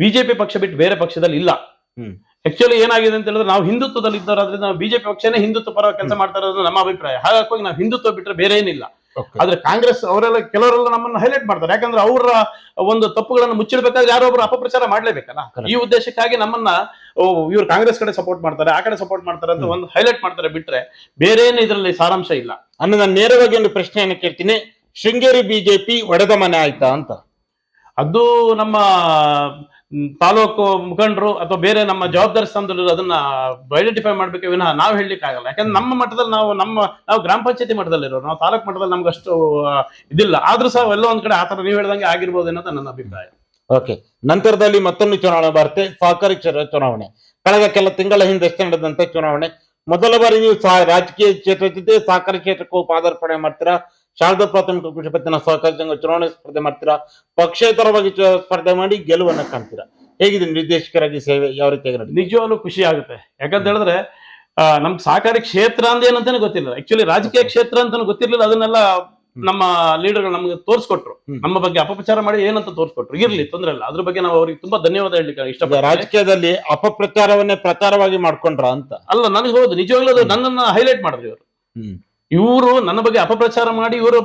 ಬಿಜೆಪಿ ಪಕ್ಷ ಬಿಟ್ಟು ಬೇರೆ ಪಕ್ಷದಲ್ಲಿ ಇಲ್ಲ. ಆಕ್ಚುಲಿ ಏನಾಗಿದೆ ಅಂತ ಹೇಳಿದ್ರೆ ನಾವು ಹಿಂದುತ್ವದಲ್ಲಿ ಇದ್ದವರಾದ್ರೆ ನಾವು ಬಿಜೆಪಿ ಪಕ್ಷನೇ ಹಿಂದುತ್ವ ಪರ ಕೆಲಸ ಮಾಡ್ತಾ ಇರೋದು ನಮ್ಮ ಅಭಿಪ್ರಾಯ. ಹಾಗಾಗಿ ನಾವು ಹಿಂದುತ್ವ ಬಿಟ್ಟರೆ ಬೇರೆ ಏನಿಲ್ಲ ಆದ್ರೆ ಕಾಂಗ್ರೆಸ್ ಅವರೆಲ್ಲ ಕೆಲವರೆಲ್ಲ ನಮ್ಮನ್ನ ಹೈಲೈಟ್ ಮಾಡ್ತಾರೆ. ಯಾಕಂದ್ರೆ ಅವರ ಒಂದು ತಪ್ಪುಗಳನ್ನು ಮುಚ್ಚಿಡ್ಬೇಕಾದ್ರೆ ಯಾರೊಬ್ರು ಅಪಪ್ರಚಾರ ಮಾಡ್ಲೇಬೇಕಲ್ಲ. ಈ ಉದ್ದೇಶಕ್ಕಾಗಿ ನಮ್ಮನ್ನ ಇವ್ರು ಕಾಂಗ್ರೆಸ್ ಕಡೆ ಸಪೋರ್ಟ್ ಮಾಡ್ತಾರೆ ಆ ಕಡೆ ಸಪೋರ್ಟ್ ಮಾಡ್ತಾರೆ ಅಂತ ಒಂದು ಹೈಲೈಟ್ ಮಾಡ್ತಾರೆ ಬಿಟ್ರೆ ಬೇರೆ ಏನು ಇದರಲ್ಲಿ ಸಾರಾಂಶ ಇಲ್ಲ. ಅನ್ನ ನಾನು ನೇರವಾಗಿ ಒಂದು ಪ್ರಶ್ನೆಯನ್ನು ಕೇಳ್ತೀನಿ. ಶೃಂಗೇರಿ ಬಿಜೆಪಿ ಒಡೆದ ಮನೆ ಆಯ್ತಾ ಅಂತ? ಅದು ನಮ್ಮ ತಾಲೂಕು ಮುಖಂಡರು ಅಥವಾ ಬೇರೆ ನಮ್ಮ ಜವಾಬ್ದಾರಿ ಸ್ಥಾನದಲ್ಲಿ ಅದನ್ನ ಐಡೆಂಟಿಫೈ ಮಾಡ್ಬೇಕು ವಿನಃ ನಾವು ಹೇಳಲಿಕ್ಕೆ ಆಗಲ್ಲ ಯಾಕಂದ್ರೆ ನಮ್ಮ ಮಟ್ಟದಲ್ಲಿ ನಾವು ನಮ್ಮ, ನಾವು ಗ್ರಾಮ ಪಂಚಾಯತಿ ಇರೋರು. ನಾವು ತಾಲೂಕು ಮಟ್ಟದಲ್ಲಿ ನಮ್ಗೆ ಅಷ್ಟು ಇದಿಲ್ಲ. ಆದ್ರೂ ಸಹ ಎಲ್ಲೋ ಒಂದ್ ಕಡೆ ಆತರ ನೀವು ಹೇಳ್ದಂಗೆ ಆಗಿರ್ಬೋದು ಅನ್ನೋದು ನನ್ನ ಅಭಿಪ್ರಾಯ. ಓಕೆ ನಂತರದಲ್ಲಿ ಮತ್ತೊಂದು ಚುನಾವಣೆ ಬರುತ್ತೆ. ಸಹಕಾರಿ ಚುನಾವಣೆ. ಕಳೆದ ಕೆಲ ತಿಂಗಳ ಹಿಂದಷ್ಟೇ ನಡೆದಂತ ಚುನಾವಣೆ. ಮೊದಲ ಬಾರಿ ನೀವು ರಾಜಕೀಯ ಕ್ಷೇತ್ರ ಜೊತೆ ಸಹಕಾರಿ ಕ್ಷೇತ್ರಕ್ಕೂ ಪಾದಾರ್ಪಣೆ ಮಾಡ್ತೀರಾ? ಶಾರದಾ ಪ್ರಾಥಮಿಕ ಕೃಷಿ ಪತ್ತಿನ ಸಹಕಾರಿ ಸಂಘ ಚುನಾವಣೆ ಸ್ಪರ್ಧೆ ಮಾಡ್ತೀರಾ? ಪಕ್ಷೇತರವಾಗಿ ಸ್ಪರ್ಧೆ ಮಾಡಿ ಗೆಲುವನ್ನ ಕಾಣ್ತೀರಾ? ಹೇಗಿದೆ ನಿರ್ದೇಶಕರಾಗಿ ಸೇವೆ ಯಾವ ರೀತಿಯಾಗಿ ನಿಜವಾಗ್ಲೂ ಖುಷಿ ಆಗುತ್ತೆ. ಯಾಕಂತ ಹೇಳಿದ್ರೆ ಆ, ನಮ್ಗೆ ಸಹಕಾರಿ ಕ್ಷೇತ್ರ ಅಂದ್ರೆ ಏನಂತಾನೆ ಗೊತ್ತಿಲ್ಲ ಆಕ್ಚುಲಿ ರಾಜಕೀಯ ಕ್ಷೇತ್ರ ಅಂತಾನು ಗೊತ್ತಿರ್ಲಿಲ್ಲ. ಅದನ್ನೆಲ್ಲ ನಮ್ಮ ಲೀಡರ್ಗಳು ನಮ್ಗೆ ತೋರಿಸ್ಕೊಟ್ರು. ನಮ್ಮ ಬಗ್ಗೆ ಅಪಪ್ರಚಾರ ಮಾಡಿ ಏನಂತ ತೋರಿಸ್ಕೊಟ್ರು. ಇರ್ಲಿ ತೊಂದ್ರೆ ಇಲ್ಲ. ಅದ್ರ ಬಗ್ಗೆ ನಾವು ಅವ್ರಿಗೆ ತುಂಬಾ ಧನ್ಯವಾದ ಹೇಳಲಿಕ್ಕೆ ಇಷ್ಟ ರಾಜಕೀಯದಲ್ಲಿ ಅಪಪ್ರಚಾರವನ್ನೇ ಪ್ರಚಾರವಾಗಿ ಮಾಡ್ಕೊಂಡ್ರ ಅಂತ? ಅಲ್ಲ ನನಗೆ ಹೌದು. ನಿಜವಾಗ್ಲೂ ಅದು ನನ್ನನ್ನ ಹೈಲೈಟ್ ಮಾಡಿದ್ರು ಇವರು. ಹ್ಮ್. ಇವರು ನನ್ನ ಬಗ್ಗೆ ಅಪಪ್ರಚಾರ ಮಾಡಿ ಇವರು.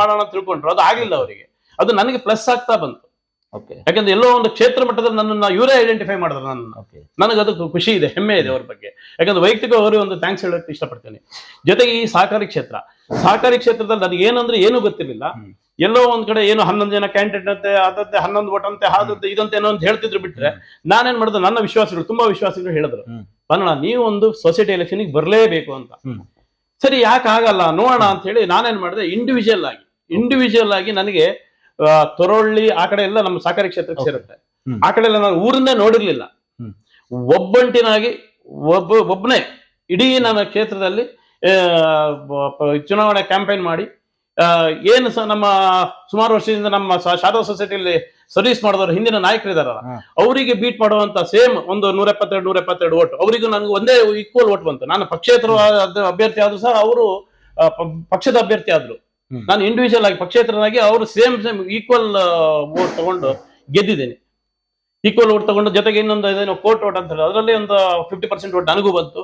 ಮಾಡೋಣ ತಿಳ್ಕೊಂಡ್ರು. ಅದು ಆಗಿಲ್ಲ ಅವರಿಗೆ. ಅದು ನನಗೆ ಪ್ಲಸ್ ಆಗ್ತಾ ಬಂತು. ಯಾಕಂದ್ರೆ ಎಲ್ಲೋ ಒಂದು ಕ್ಷೇತ್ರ ಮಟ್ಟದಲ್ಲಿ ನನ್ನನ್ನ ಇವರೇ ಐಡೆಂಟಿಫೈ ಮಾಡಿದ್ರು ನನ್ನ. ನನಗೆ ಅದು ಖುಷಿ ಇದೆ ಹೆಮ್ಮೆ ಇದೆ ಅವ್ರ ಬಗ್ಗೆ. ಯಾಕಂದ್ರೆ ವೈಯಕ್ತಿಕ ಅವರಿಗೆ ಒಂದು ಥ್ಯಾಂಕ್ಸ್ ಹೇಳೋಕೆ ಇಷ್ಟಪಡ್ತೇನೆ. ಜೊತೆಗೆ ಈ ಸಹಕಾರಿ ಕ್ಷೇತ್ರ. ಸಹಕಾರಿ ಕ್ಷೇತ್ರದಲ್ಲಿ ನನಗೆ ಏನಂದ್ರೆ ಏನು ಗೊತ್ತಿರಲಿಲ್ಲ. ಎಲ್ಲೋ ಒಂದ್ ಕಡೆ ಏನು ಹನ್ನೊಂದು ಜನ ಕ್ಯಾಂಡಿಡೇಟ್ ಅಂತೆ ಅದಂತೆ ಹನ್ನೊಂದು ಓಟ್ ಅಂತೆ ಹಾದಂತೆ ಇದಂತೆ ಏನೋ ಅಂತ ಹೇಳ್ತಿದ್ರು ಬಿಟ್ರೆ ನಾನೇನ್ ಮಾಡಿದೆ? ನನ್ನ ವಿಶ್ವಾಸಿಗಳು ತುಂಬಾ ವಿಶ್ವಾಸಿಗಳು ಹೇಳಿದ್ರು. ಬನ್ನಣ ನೀವು ಒಂದು ಸೊಸೈಟಿ ಎಲೆಕ್ಷನ್ಗೆ ಬರಲೇಬೇಕು ಅಂತ. ಸರಿ ಯಾಕೆ ಆಗಲ್ಲ? ನೋಡೋಣ ಅಂತ ಹೇಳಿ ನಾನೇನ್ ಮಾಡಿದೆ? ಇಂಡಿವಿಜುವಲ್ ಆಗಿ. ಇಂಡಿವಿಜುವಲ್ ಆಗಿ ನನಗೆ ತೊರೊಳ್ಳಿ ಆ ಕಡೆ ಎಲ್ಲ ನಮ್ಮ ಸಹಕಾರಿ ಕ್ಷೇತ್ರಕ್ಕೆ. ಸೇರುತ್ತೆ. ಆ ಕಡೆ ಎಲ್ಲ ನಾನು ಊರನ್ನೇ ನೋಡಿರ್ಲಿಲ್ಲ. ಒಬ್ಬಂಟಿನಾಗಿ ಒಬ್ಬ ಒಬ್ಬನೇ ಇಡೀ ನನ್ನ ಕ್ಷೇತ್ರದಲ್ಲಿ ಚುನಾವಣೆ ಕ್ಯಾಂಪೇನ್ ಮಾಡಿ ಏನು ನಮ್ಮ ಸುಮಾರು ವರ್ಷದಿಂದ ನಮ್ಮ ಶಾರದಾ ಸೊಸೈಟಿಯಲ್ಲಿ ಸರ್ವಿಸ್ ಮಾಡಿದವರು ಹಿಂದಿನ ನಾಯಕರಿದಾರಲ್ಲ. ಅವರಿಗೆ ಬೀಟ್ ಮಾಡುವಂತ ಸೇಮ್ ಒಂದು ನೂರ ಎಪ್ಪತ್ತೆರಡು ನೂರ ಎಪ್ಪತ್ತೆರಡು ಓಟ್. ಅವರಿಗೂ ನನಗೆ ಒಂದೇ ಈಕ್ವಲ್ ಓಟ್ ಬಂತು. ನಾನು ಪಕ್ಷೇತರ ಅಭ್ಯರ್ಥಿ ಆದ್ರೂ ಸಹ ಅವರು ಪಕ್ಷದ ಅಭ್ಯರ್ಥಿ ಆದ್ರು. ನಾನು ಇಂಡಿವಿಜುವಲ್ ಆಗಿ ಪಕ್ಷೇತರನಾಗಿ ಅವರು ಸೇಮ್ ಸೇಮ್ ಈಕ್ವಲ್ ಓಟ್ ತಗೊಂಡು ಗೆದ್ದಿದ್ದೇನೆ. ಈಕ್ವಲ್ ಓಟ್ ತಗೊಂಡು ಜೊತೆಗೆ ಇನ್ನೊಂದು ಏನೋ ಕೋರ್ಟ್ ಓಟ್ ಅಂತ ಹೇಳಿ. ಅದರಲ್ಲಿ ಒಂದು ಫಿಫ್ಟಿ ಪರ್ಸೆಂಟ್ ಓಟ್ ನನಗೂ ಬಂತು.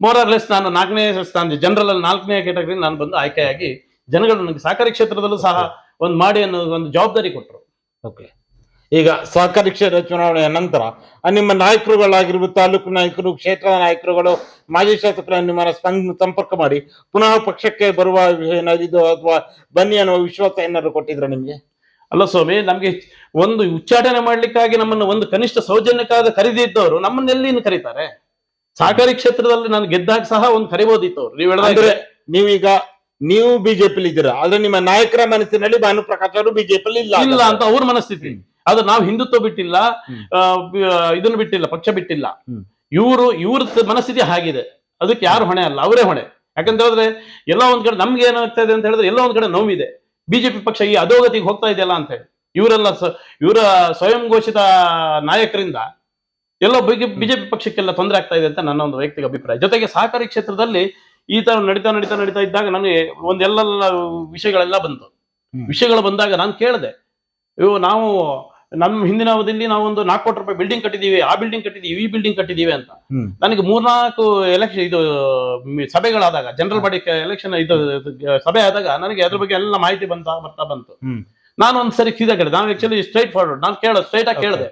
ಮೋರ್ ಆರ್ ಲೆಸ್ ನಾನು ನಾಲ್ಕನೇ ಸ್ಥಾನ ಜನರಲ್ ಅಲ್ಲಿ ನಾಲ್ಕನೇ ಕ್ಯಾಟಗರಿ ನಾನು ಬಂದು ಆಯ್ಕೆಯಾಗಿ ಜನಗಳು ನನಗೆ ಸಹಕಾರಿ ಕ್ಷೇತ್ರದಲ್ಲೂ ಸಹ ಒಂದು ಮಾಡಿ ಅನ್ನೋ ಒಂದು ಜವಾಬ್ದಾರಿ ಕೊಟ್ಟರು. ಓಕೆ ಈಗ ಸಹಕಾರಿ ಕ್ಷೇತ್ರ ಚುನಾವಣೆಯ ನಂತರ ನಿಮ್ಮ ನಾಯಕರುಗಳಾಗಿರ್ಬೋದು ತಾಲೂಕು ನಾಯಕರು ಕ್ಷೇತ್ರದ ನಾಯಕರುಗಳು ಮಾಜಿ ಶಾಸಕರ ನಿಮ್ಮನ್ನು ಸಂಪರ್ಕ ಮಾಡಿ ಪುನಃ ಪಕ್ಷಕ್ಕೆ ಬರುವ ಏನಾದಿದ್ದು ಅಥವಾ ಬನ್ನಿ ಅನ್ನುವ ವಿಶ್ವಾಸ ಏನಾದ್ರು ಕೊಟ್ಟಿದ್ರ ನಿಮಗೆ? ಅಲ್ಲ ಸ್ವಾಮಿ ನಮಗೆ ಒಂದು ಉಚ್ಚಾಟನೆ ಮಾಡ್ಲಿಕ್ಕಾಗಿ ನಮ್ಮನ್ನು ಒಂದು ಕನಿಷ್ಠ ಸೌಜನ್ಯಕ್ಕಾದ ಕರೆದಿದ್ದವರು ನಮ್ಮನ್ನ ಎಲ್ಲಿ ಕರೀತಾರೆ? ಸಹಕಾರಿ ಕ್ಷೇತ್ರದಲ್ಲಿ ನಾನು ಗೆದ್ದಾಗ ಸಹ ಒಂದು ಕರಿಬೋದಿತ್ತು ಅವ್ರು. ನೀವು ಹೇಳಿದ್ರೆ ನೀವೀಗ ನೀವು ಬಿಜೆಪಿಲಿ ಇದ್ದೀರಾ? ಆದ್ರೆ ನಿಮ್ಮ ನಾಯಕರ ಮನಸ್ಸಿನಲ್ಲಿ ಭಾನು ಪ್ರಕಾಶ್ ಅವರು ಬಿಜೆಪಿಲಿ ಇಲ್ಲ ಇಲ್ಲ ಅಂತ. ಅವ್ರ ಮನಸ್ಥಿತಿ. ಅದು ನಾವು ಹಿಂದುತ್ವ ಬಿಟ್ಟಿಲ್ಲ ಇದನ್ನ ಬಿಟ್ಟಿಲ್ಲ ಪಕ್ಷ ಬಿಟ್ಟಿಲ್ಲ. ಇವರು ಇವ್ರ ಮನಸ್ಥಿತಿ ಆಗಿದೆ ಅದಕ್ಕೆ ಯಾರು ಹೊಣೆ ಅಲ್ಲ? ಅವರೇ ಹೊಣೆ. ಯಾಕಂತ ಹೇಳಿದ್ರೆ ಎಲ್ಲ ಒಂದ್ ಕಡೆ ನಮ್ಗೆ ಏನಾಗ್ತಾ ಇದೆ ಅಂತ ಹೇಳಿದ್ರೆ ಎಲ್ಲ ಒಂದ್ ಕಡೆ ನೋವಿದೆ. ಬಿಜೆಪಿ ಪಕ್ಷ ಈ ಅಧೋಗತಿಗೆ ಹೋಗ್ತಾ ಇದೆಯಲ್ಲ ಅಂತ ಹೇಳಿ. ಇವರೆಲ್ಲ ಇವರ ಸ್ವಯಂ ಘೋಷಿತ ನಾಯಕರಿಂದ ಎಲ್ಲೋ ಬಿಜೆಪಿ ಪಕ್ಷಕ್ಕೆಲ್ಲ ತೊಂದರೆ ಆಗ್ತಾ ಇದೆ ಅಂತ ನನ್ನ ಒಂದು ವೈಯಕ್ತಿಕ ಅಭಿಪ್ರಾಯ. ಜೊತೆಗೆ ಸಹಕಾರಿ ಕ್ಷೇತ್ರದಲ್ಲಿ ಈ ತರ ನಡೀತಾ ನಡೀತಾ ನಡೀತಾ ಇದ್ದಾಗ ನನಗೆ ಒಂದೆಲ್ಲ ವಿಷಯಗಳೆಲ್ಲ ಬಂತು ವಿಷಯಗಳು ಬಂದಾಗ ನಾನು ಕೇಳಿದೆ ಇವು ನಾವು ನಮ್ಮ ಹಿಂದಿನ ಅವಧಿಯಲ್ಲಿ ನಾವು ಒಂದು ನಾಲ್ಕು ಕೋಟಿ ರೂಪಾಯಿ ಬಿಲ್ಡಿಂಗ್ ಕಟ್ಟಿದೀವಿ ಆ ಬಿಲ್ಡಿಂಗ್ ಕಟ್ಟಿದೀವಿ ಈ ಬಿಲ್ಡಿಂಗ್ ಕಟ್ಟಿದೀವಿ ಅಂತ. ನನಗೆ ಮೂರ್ನಾಲ್ಕು ಎಲೆಕ್ಷನ್ ಇದು ಸಭೆಗಳಾದಾಗ ಜನರಲ್ ಬಾಡಿ ಎಲೆಕ್ಷನ್ ಇದು ಸಭೆ ಆದಾಗ ನನಗೆ ಅದ್ರ ಬಗ್ಗೆ ಎಲ್ಲ ಮಾಹಿತಿ ಬಂತ ಬರ್ತಾ ಬಂತು. ನಾನು ಒಂದ್ಸರಿ ಸೀದಾ ಕೇಳಿದೆ ನಾನು ಆಕ್ಚುಲಿ ಸ್ಟ್ರೈಟ್ ಫಾರ್ವರ್ಡ್ ನಾನು ಕೇಳ ಸ್ಟ್ರೈಟ್ ಆಗಿ ಕೇಳಿದೆ.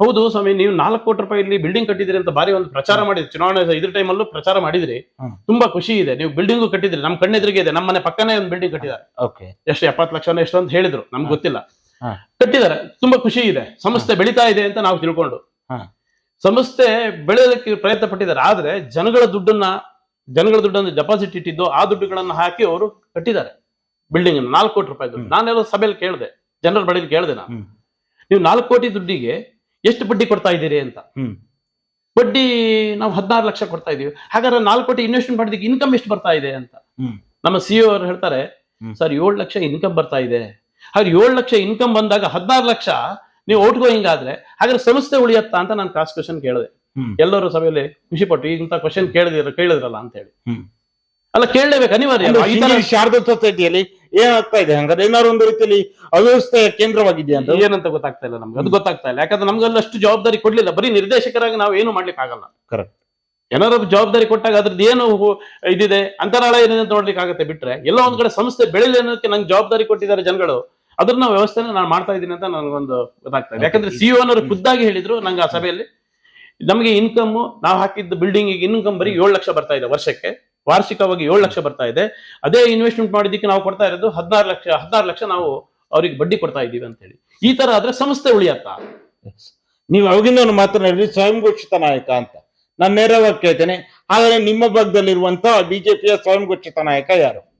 ಹೌದು ಸ್ವಾಮಿ ನೀವು ನಾಲ್ಕು ಕೋಟಿ ರೂಪಾಯಿ ಇಲ್ಲಿ ಬಿಲ್ಡಿಂಗ್ ಕಟ್ಟಿದ್ರಿ ಅಂತ ಬಾರಿ ಒಂದು ಪ್ರಚಾರ ಮಾಡಿದ್ರಿ. ಚುನಾವಣೆ ಇದ್ರ ಟೈಮಲ್ಲೂ ಪ್ರಚಾರ ಮಾಡಿದ್ರಿ. ತುಂಬಾ ಖುಷಿ ಇದೆ. ನೀವು ಬಿಲ್ಡಿಂಗು ಕಟ್ಟಿದ್ರಿ ನಮ್ಮ ಕಣ್ಣೆದ್ರಿಗೆ ಇದೆ. ನಮ್ಮ ಮನೆ ಪಕ್ಕನೇ ಒಂದು ಬಿಲ್ಡಿಂಗ್ ಕಟ್ಟಿದ್ದಾರೆ. ಎಷ್ಟು ಎಪ್ಪತ್ತು ಲಕ್ಷ ಎಷ್ಟು ಅಂತ ಹೇಳಿದ್ರು. ನಮ್ಗೆ ಗೊತ್ತಿಲ್ಲ. ಕಟ್ಟಿದ್ದಾರೆ. ತುಂಬಾ ಖುಷಿ ಇದೆ. ಸಂಸ್ಥೆ ಬೆಳೀತಾ ಇದೆ ಅಂತ ನಾವು ತಿಳ್ಕೊಂಡು. ಸಂಸ್ಥೆ ಬೆಳೆಯೋದಕ್ಕೆ ಪ್ರಯತ್ನ ಪಟ್ಟಿದ್ದಾರೆ. ಆದ್ರೆ ಜನಗಳ ದುಡ್ಡನ್ನ ಜನಗಳ ದುಡ್ಡನ್ನು ಡೆಪಾಸಿಟ್ ಇಟ್ಟಿದ್ದು ಆ ದುಡ್ಡುಗಳನ್ನ ಹಾಕಿ ಅವರು ಕಟ್ಟಿದ್ದಾರೆ. ಬಿಲ್ಡಿಂಗ್ ಅನ್ನು. ನಾಲ್ಕು ಕೋಟಿ ರೂಪಾಯಿ ನಾನು ನಾನೆಲ್ಲ ಸಭೆಯಲ್ಲಿ ಕೇಳಿದೆ. ಜನರ ಬಳಿ ಕೇಳಿದೆ ನಾನು. ನೀವು ನಾಲ್ಕು ಕೋಟಿ ದುಡ್ಡಿಗೆ ಎಷ್ಟು ಬಡ್ಡಿ ಕೊಡ್ತಾ ಇದ್ದೀರಿ ಅಂತ. ಬಡ್ಡಿ ನಾವು ಹದಿನಾರು ಲಕ್ಷ ಕೊಡ್ತಾ ಇದೀವಿ ಹಾಗಾದ್ರೆ ನಾಲ್ಕು ಕೋಟಿ ಇನ್ವೆಸ್ಟ್ಮೆಂಟ್ ಮಾಡಿದಕ್ಕೆ ಇನ್ಕಮ್ ಎಷ್ಟು ಬರ್ತಾ ಇದೆ ಅಂತ. ನಮ್ಮ ಸಿಇಒ ಅವರು ಹೇಳ್ತಾರೆ. ಸರ್ ಏಳು ಲಕ್ಷ ಇನ್ಕಮ್ ಬರ್ತಾ ಇದೆ. ಹಾಗೆ ಏಳು ಲಕ್ಷ ಇನ್ಕಮ್ ಬಂದಾಗ ಹದಿನಾರು ಲಕ್ಷ ನೀವು ಔಟ್ ಗೋಯಿಂಗ್ ಆದ್ರೆ ಹಾಗಾದ್ರೆ ಸಂಸ್ಥೆ ಉಳಿಯತ್ತಾ ಅಂತ ನಾನು ಕ್ರಾಸ್ ಕ್ವಶನ್ ಕೇಳಿದೆ. ಎಲ್ಲರೂ ಸಭೆಯಲ್ಲಿ ಖುಷಿ ಪಟ್ಟು ಇಂಥ ಕ್ವಶನ್ ಕೇಳಿದಿರ ಕೇಳಿದ್ರಲ್ಲ ಅಂತ ಹೇಳಿ. ಅಲ್ಲ ಕೇಳಲೇಬೇಕು ಅನಿವಾರ್ಯ. ಶಾರದಾ ಸೊಸೈಟಿಯಲ್ಲಿ ಏನಾಗ್ತಾ ಇದೆ? ಹಂಗಾದ್ರೆ ಏನಾದ್ರು ಒಂದು ರೀತಿಯಲ್ಲಿ ಅವ್ಯವಸ್ಥೆ ಕೇಂದ್ರವಾಗಿದೆಯಾ ಅಂತ? ಏನಂತ ಗೊತ್ತಾಗ್ತಾ ಇಲ್ಲ ನಮ್ಗೆ. ಅದು ಗೊತ್ತಾಗ್ತಾ ಇಲ್ಲ. ಯಾಕಂದ್ರೆ ನಮ್ಗೆಲ್ಲ ಅಷ್ಟು ಜವಾಬ್ದಾರಿ ಕೊಡ್ಲಿಲ್ಲ. ಬರೀ ನಿರ್ದೇಶಕರಾಗಿ ನಾವು ಏನು ಮಾಡ್ಲಿಕ್ಕೆ ಆಗಲ್ಲ ಕರೆಕ್ಟ್ ಏನಾದ್ರು ಜವಾಬ್ದಾರಿ ಕೊಟ್ಟಾಗ ಅದ್ರದ್ದು ಏನು ಇದಿದೆ ಅಂತರಾಳ ಏನಿದೆ ಅಂತ ನೋಡ್ಲಿಕ್ಕೆ ಆಗುತ್ತೆ ಬಿಟ್ರೆ ಎಲ್ಲ ಒಂದ್ ಕಡೆ ಸಂಸ್ಥೆ ಬೆಳಿಲಿ ಅನ್ನೋದಕ್ಕೆ ನಂಗೆ ಜವಾಬ್ದಾರಿ ಕೊಟ್ಟಿದ್ದಾರೆ ಜನಗಳು. ಅದ್ರನ್ನ ವ್ಯವಸ್ಥೆನ ನಾನು ಮಾಡ್ತಾ ಇದ್ದೀನಿ ಅಂತ ನನಗೊಂದು ಗೊತ್ತಾಗ್ತಾ ಇದೆ. ಯಾಕಂದ್ರೆ ಸಿಇಒ ಅನ್ನೋರು ಖುದ್ದಾಗಿ ಹೇಳಿದ್ರು ನಂಗೆ ಆ ಸಭೆಯಲ್ಲಿ. ನಮಗೆ ಇನ್ಕಮ್ ನಾವು ಹಾಕಿದ್ದ ಬಿಲ್ಡಿಂಗ್ ಇನ್ಕಮ್ ಬರೀ ಏಳು ಲಕ್ಷ ಬರ್ತಾ ಇದೆ ವರ್ಷಕ್ಕೆ. ವಾರ್ಷಿಕವಾಗಿ ಏಳು ಲಕ್ಷ ಬರ್ತಾ ಇದೆ. ಅದೇ ಇನ್ವೆಸ್ಟ್ಮೆಂಟ್ ಮಾಡಿದ್ದಕ್ಕೆ ನಾವು ಕೊಡ್ತಾ ಇರೋದು ಹದಿನಾರು ಲಕ್ಷ ಹದಿನಾರು ಲಕ್ಷ ನಾವು ಅವ್ರಿಗೆ ಬಡ್ಡಿ ಕೊಡ್ತಾ ಇದ್ದೀವಿ ಅಂತ ಹೇಳಿ. ಈ ತರ ಆದ್ರೆ ಸಂಸ್ಥೆ ಉಳಿಯತ್ತ? ನೀವು ಅವಾಗಿಂದ ಒಂದು ಮಾತನಾಡಿದ್ರಿ ಸ್ವಯಂ ಘೋಷಿತ ನಾಯಕ ಅಂತ. ನಾನು ನೇರವಾಗಿ ಕೇಳ್ತೇನೆ. ಆದರೆ ನಿಮ್ಮ ಭಾಗದಲ್ಲಿರುವಂತ ಬಿಜೆಪಿಯ ಸ್ವಯಂ ಘೋಷಿತ ನಾಯಕ ಯಾರು?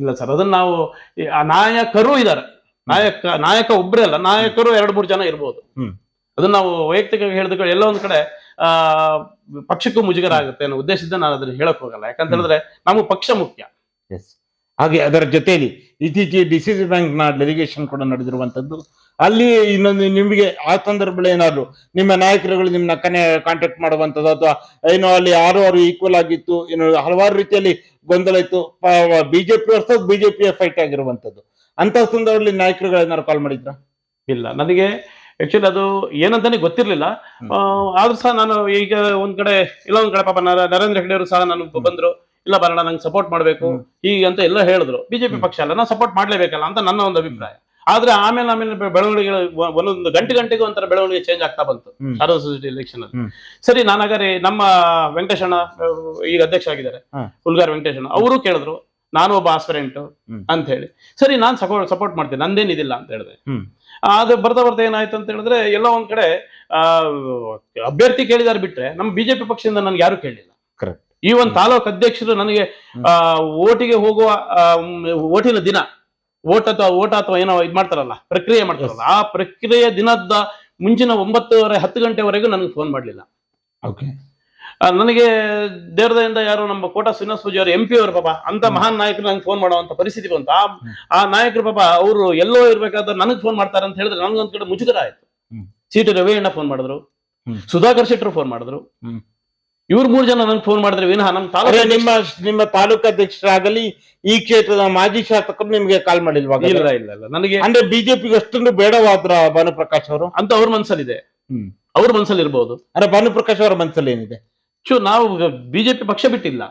ಇಲ್ಲ ಸರ್ ಅದನ್ನ ನಾವು ಆ ನಾಯಕರು ಇದ್ದಾರೆ. ನಾಯಕ ನಾಯಕ ಒಬ್ಬರೇ ಅಲ್ಲ ನಾಯಕರು ಎರಡು ಮೂರು ಜನ ಇರ್ಬೋದು. ಹ್ಮ್. ಅದನ್ನ ನಾವು ವೈಯಕ್ತಿಕವಾಗಿ ಹೇಳಿದ ಎಲ್ಲ ಒಂದ್ ಕಡೆ ಪಕ್ಷಕ್ಕೂ ಮುಜುಗರ ಆಗುತ್ತೆ ಅನ್ನೋ ಉದ್ದೇಶದಿಂದ ನಾನು ಅದನ್ನ ಹೇಳಕ್ ಹೋಗಲ್ಲ. ಯಾಕಂತ ಹೇಳಿದ್ರೆ ನಮ್ಗೆ ಪಕ್ಷ ಮುಖ್ಯ. ಹಾಗೆ ಅದರ ಜೊತೆಯಲ್ಲಿ ಇತ್ತೀಚೆಗೆ ಡಿಸಿಸಿ ಬ್ಯಾಂಕ್ನ ಡೆಲಿಗೇಷನ್ ಕೂಡ ನಡೆದಿರುವಂತದ್ದು. ಅಲ್ಲಿ ಇನ್ನೊಂದು ನಿಮಗೆ ಆ ಸಂದರ್ಭದಲ್ಲಿ ಏನಾದ್ರು ನಿಮ್ಮ ನಾಯಕರುಗಳು ನಿಮ್ಮನ್ನ ಕನೆ ಕಾಂಟ್ಯಾಕ್ಟ್ ಮಾಡುವಂತದ್ದು ಅಥವಾ ಏನೋ ಅಲ್ಲಿ ಆರು ಆರು ಈಕ್ವಲ್ ಆಗಿತ್ತು ಏನೋ ಹಲವಾರು ರೀತಿಯಲ್ಲಿ ಗೊಂದಲ ಇತ್ತು. ಬಿಜೆಪಿ ವರ್ಸಸ್ ಬಿಜೆಪಿಯ ಫೈಟ್ ಆಗಿರುವಂತದ್ದು. ಅಂತ ಸಂದರ್ಭದಲ್ಲಿ ನಾಯಕರುಗಳು ಏನಾದ್ರು ಕಾಲ್ ಮಾಡಿದ್ರ? ಇಲ್ಲ. ನನಗೆ ಆಕ್ಚುಲಿ ಅದು ಏನಂತಾನೆ ಗೊತ್ತಿರ್ಲಿಲ್ಲ. ಆದ್ರೂ ಸಹ ನಾನು ಈಗ ಒಂದ್ ಕಡೆ ಇಲ್ಲ ಒಂದ್ ಕಡೆ ಪಾಪ ನರೇಂದ್ರ ಹೆಗಡೆ ಅವರು ಸಹ ನಾನು ಬಂದ್ರು. ಇಲ್ಲ ಬರೋಣ ನಂಗೆ ಸಪೋರ್ಟ್ ಮಾಡ್ಬೇಕು. ಈಗ ಹೀಗೆ ಅಂತ ಎಲ್ಲ ಹೇಳಿದ್ರು. ಬಿಜೆಪಿ ಪಕ್ಷ ಅಲ್ಲ ನಾನು ಸಪೋರ್ಟ್ ಮಾಡ್ಲೇಬೇಕಲ್ಲ ಅಂತ ನನ್ನ ಒಂದು ಅಭಿಪ್ರಾಯ. ಆದ್ರೆ ಆಮೇಲೆ ಆಮೇಲೆ ಬೆಳವಣಿಗೆ ಒಂದೊಂದು ಗಂಟೆ ಗಂಟೆಗೂ ಒಂಥರ ಬೆಳವಣಿಗೆ ಚೇಂಜ್ ಆಗ್ತಾ ಬಂತು. ಶಾರದಾ ಸೊಸೈಟಿ ಎಲೆಕ್ಷನ್ ಅಲ್ಲಿ. ಸರಿ ನಾನಾಗಾರೆ ನಮ್ಮ ವೆಂಕಟೇಶಣ್ಣ ಈಗ ಅಧ್ಯಕ್ಷ ಆಗಿದ್ದಾರೆ. ಉಲ್ಗಾರ್ ಹುಲ್ಗಾರ್ ವೆಂಕಟೇಶಣ್ಣ ಅವರು ಕೇಳಿದ್ರು ನಾನು ಒಬ್ಬ ಆಸ್ಪರೆಂಟ್ ಅಂತ ಹೇಳಿ. ಸರಿ ನಾನು ಸಪೋರ್ಟ್ ಸಪೋರ್ಟ್ ಮಾಡ್ತೀನಿ ನಂದೇನಿದಿಲ್ಲ ಅಂತ ಹೇಳಿದೆ. ಅದು ಬರ್ತಾ ಬರ್ತಾ ಏನಾಯ್ತು ಅಂತ ಹೇಳಿದ್ರೆ ಎಲ್ಲ ಒಂದ್ ಕಡೆ ಅಭ್ಯರ್ಥಿ ಕೇಳಿದಾರೆ ಬಿಟ್ರೆ ನಮ್ಮ ಬಿಜೆಪಿ ಪಕ್ಷದಿಂದ ನನ್ಗೆ ಯಾರು ಕೇಳಿಲ್ಲ ಕರೆಕ್ಟ್ ಈ ಒಂದು ತಾಲೂಕು ಅಧ್ಯಕ್ಷರು ನನಗೆ ಓಟಿಗೆ ಹೋಗುವ ಓಟಿನ ದಿನ ಓಟ್ ಅಥವಾ ಓಟ್ ಅಥವಾ ಏನೋ ಇದ್ ಮಾಡ್ತಾರಲ್ಲ ಪ್ರಕ್ರಿಯೆ ಮಾಡ್ತಾರಲ್ಲ ಆ ಪ್ರಕ್ರಿಯೆ ದಿನದ ಮುಂಚಿನ ಒಂಬತ್ತುವರೆ ಹತ್ತು ಗಂಟೆವರೆಗೂ ನನಗೆ ಫೋನ್ ಮಾಡ್ಲಿಲ್ಲ. ಓಕೆ ನನಗೆ ದೇವರದಿಂದ ಯಾರು ನಮ್ಮ ಕೋಟ ಶ್ರೀನಿವಾಸ ಪೂಜೆ ಅವರು ಎಂ ಪಿ ಅವರು ಪಾಪ ಅಂತ ಮಹಾನ್ ನಾಯಕರು ನಂಗೆ ಫೋನ್ ಮಾಡುವಂತ ಪರಿಸ್ಥಿತಿ ಬಂತು. ಆ ಆ ನಾಯಕರು ಪಾಪ ಅವರು ಎಲ್ಲೋ ಇರ್ಬೇಕಾದ್ರೆ ನನಗೆ ಫೋನ್ ಮಾಡ್ತಾರೆ ಅಂತ ಹೇಳಿದ್ರೆ ನನಗೊಂದ್ ಕಡೆ ಮುಜುಗರ ಆಯ್ತು. ಸಿ ಟಿ ರವಿಯಣ್ಣ ಫೋನ್ ಮಾಡಿದ್ರು. ಸುಧಾಕರ್ ಶೆಟ್ಟರು ಫೋನ್ ಮಾಡಿದ್ರು. ಇವ್ರ ಮೂರು ಜನ ನನ್ಗೆ ಫೋನ್ ಮಾಡಿದ್ರೆ ವಿನಃ ನಮ್ಮ ತಾಲೂಕು ನಿಮ್ಮ ನಿಮ್ಮ ತಾಲೂಕು ಅಧ್ಯಕ್ಷರಾಗಲಿ ಈ ಕ್ಷೇತ್ರದ ಮಾಜಿ ಶಾಸಕರು ನಿಮ್ಗೆ ಕಾಲ್ ಮಾಡಿಲ್ವಾ? ಇಲ್ಲ ಇಲ್ಲ ಇಲ್ಲ ನನಗೆ ಅಂದ್ರೆ ಬಿಜೆಪಿಗೆ ಅಷ್ಟೊಂದು ಬೇಡವಾದ್ರ ಭಾನುಪ್ರಕಾಶ್ ಅವರು? ಅಂತ ಅವ್ರ ಮನ್ಸಲ್ಲಿದೆ. ಅವ್ರ ಮನ್ಸಲ್ಲಿ ಇರ್ಬೋದು ಅಂದ್ರೆ ಭಾನುಪ್ರಕಾಶ್ ಅವರ ಮನ್ಸಲ್ಲಿ ಏನಿದೆ ಚು ನಾವು ಬಿಜೆಪಿ ಪಕ್ಷ ಬಿಟ್ಟಿಲ್ಲ.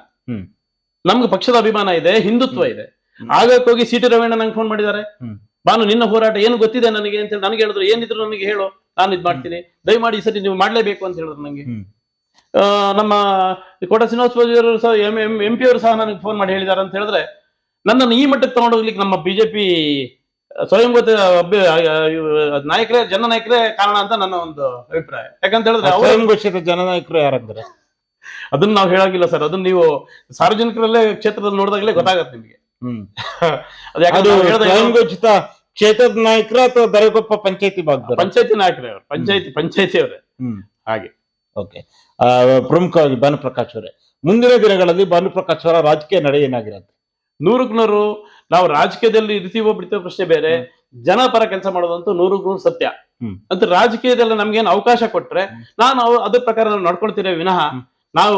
ನಮ್ಗೆ ಪಕ್ಷದ ಅಭಿಮಾನ ಇದೆ ಹಿಂದುತ್ವ ಇದೆ. ಆಗಕ್ಕೋಗಿ ಆಗಕ್ಕೆ ಹೋಗಿ ಸಿ ಟಿ ರವೀಣ ನಂಗೆ ಫೋನ್ ಮಾಡಿದ್ದಾರೆ. ಬಾನು ನಿನ್ನ ಹೋರಾಟ ಏನು ಗೊತ್ತಿದೆ ನನಗೆ ಅಂತ ಹೇಳಿ ನನಗೆ ಹೇಳಿದ್ರು. ಏನಿದ್ರು ನನಗೆ ಹೇಳು. ನಾನು ಇದ್ ಮಾಡ್ತೀನಿ. ದಯಮಾಡಿ ಈ ಸರಿ ನೀವು ಮಾಡ್ಲೇಬೇಕು ಅಂತ ಹೇಳಿದ್ರು ನನಗೆ. ಆ, ನಮ್ಮ ಕೋಟ ಶ್ರೀನಿವಾಸ ಪೂಜಾರಿ ಸಹ ಎಂ ಎಂ ಪಿ ಅವರು ಸಹ ನನಗೆ ಫೋನ್ ಮಾಡಿ ಹೇಳಿದ್ದಾರೆ ಅಂತ ಹೇಳಿದ್ರೆ ನನ್ನನ್ನು ಈ ಮಟ್ಟಕ್ಕೆ ತಗೊಂಡೋಗ್ಲಿಕ್ಕೆ ನಮ್ಮ ಬಿಜೆಪಿ ಸ್ವಯಂ ಗೊತ್ತ ಅಭ್ಯ- ಆ, ನಾಯಕರೇ ಜನ ನಾಯಕರೇ ಕಾರಣ ಅಂತ ನನ್ನ ಒಂದು ಅಭಿಪ್ರಾಯ. ಯಾಕಂತ ಹೇಳಿದ್ರೆ ಘೋಷಿತ ಜನನಾಯಕರು ಯಾರಂದ್ರೆ? ಅದನ್ನ ನಾವು ಹೇಳಾಗಿಲ್ಲ ಸರ್. ಅದನ್ನ ನೀವು ಸಾರ್ವಜನಿಕರಲ್ಲೇ ಕ್ಷೇತ್ರದಲ್ಲಿ ನೋಡಿದಾಗಲೇ ಗೊತ್ತಾಗತ್ತೆ ನಿಮಗೆ. ಹ್ಮ್. [LAUGHS] ಅದು ಯಾಕಂದ್ರೆ ಕ್ಷೇತ್ರದ ನಾಯಕರ ಅಥವಾ ದರಗೊಪ್ಪ ಪಂಚಾಯತಿ ಭಾಗದ ಪಂಚಾಯತಿ ನಾಯಕರೇ ಅವರು. ಪಂಚಾಯತಿ ಪಂಚಾಯತಿ ಅವರೇ ಹ್ಮ್. ಹಾಗೆ. ಓಕೆ. ಪ್ರಮುಖವಾಗಿ ಭಾನುಪ್ರಕಾಶ್ ಅವರೇ. ಮುಂದಿನ ದಿನಗಳಲ್ಲಿ ಭಾನುಪ್ರಕಾಶ್ ಅವರ ರಾಜಕೀಯ ನಡೆ ಏನಾಗಿರುತ್ತೆ? ನೂರಕ್ಕೆ ನೂರು ನಾವು ರಾಜಕೀಯದಲ್ಲಿ ಇರ್ತೀವೋ ಬಿಡ್ತೀವೋ ಪ್ರಶ್ನೆ ಬೇರೆ. ಜನಪರ ಕೆಲಸ ಮಾಡೋದಂತೂ ನೂರಕ್ಕೆ ನೂರು ಸತ್ಯ. ಹ್ಮ್. ಅಂತ ರಾಜಕೀಯದಲ್ಲಿ ನಮ್ಗೇನು ಅವಕಾಶ ಕೊಟ್ರೆ ನಾನು ಅದ್ರ ಪ್ರಕಾರ ನಾವು ನಡ್ಕೊಳ್ತೀರ ವಿನಃ. ನಾವು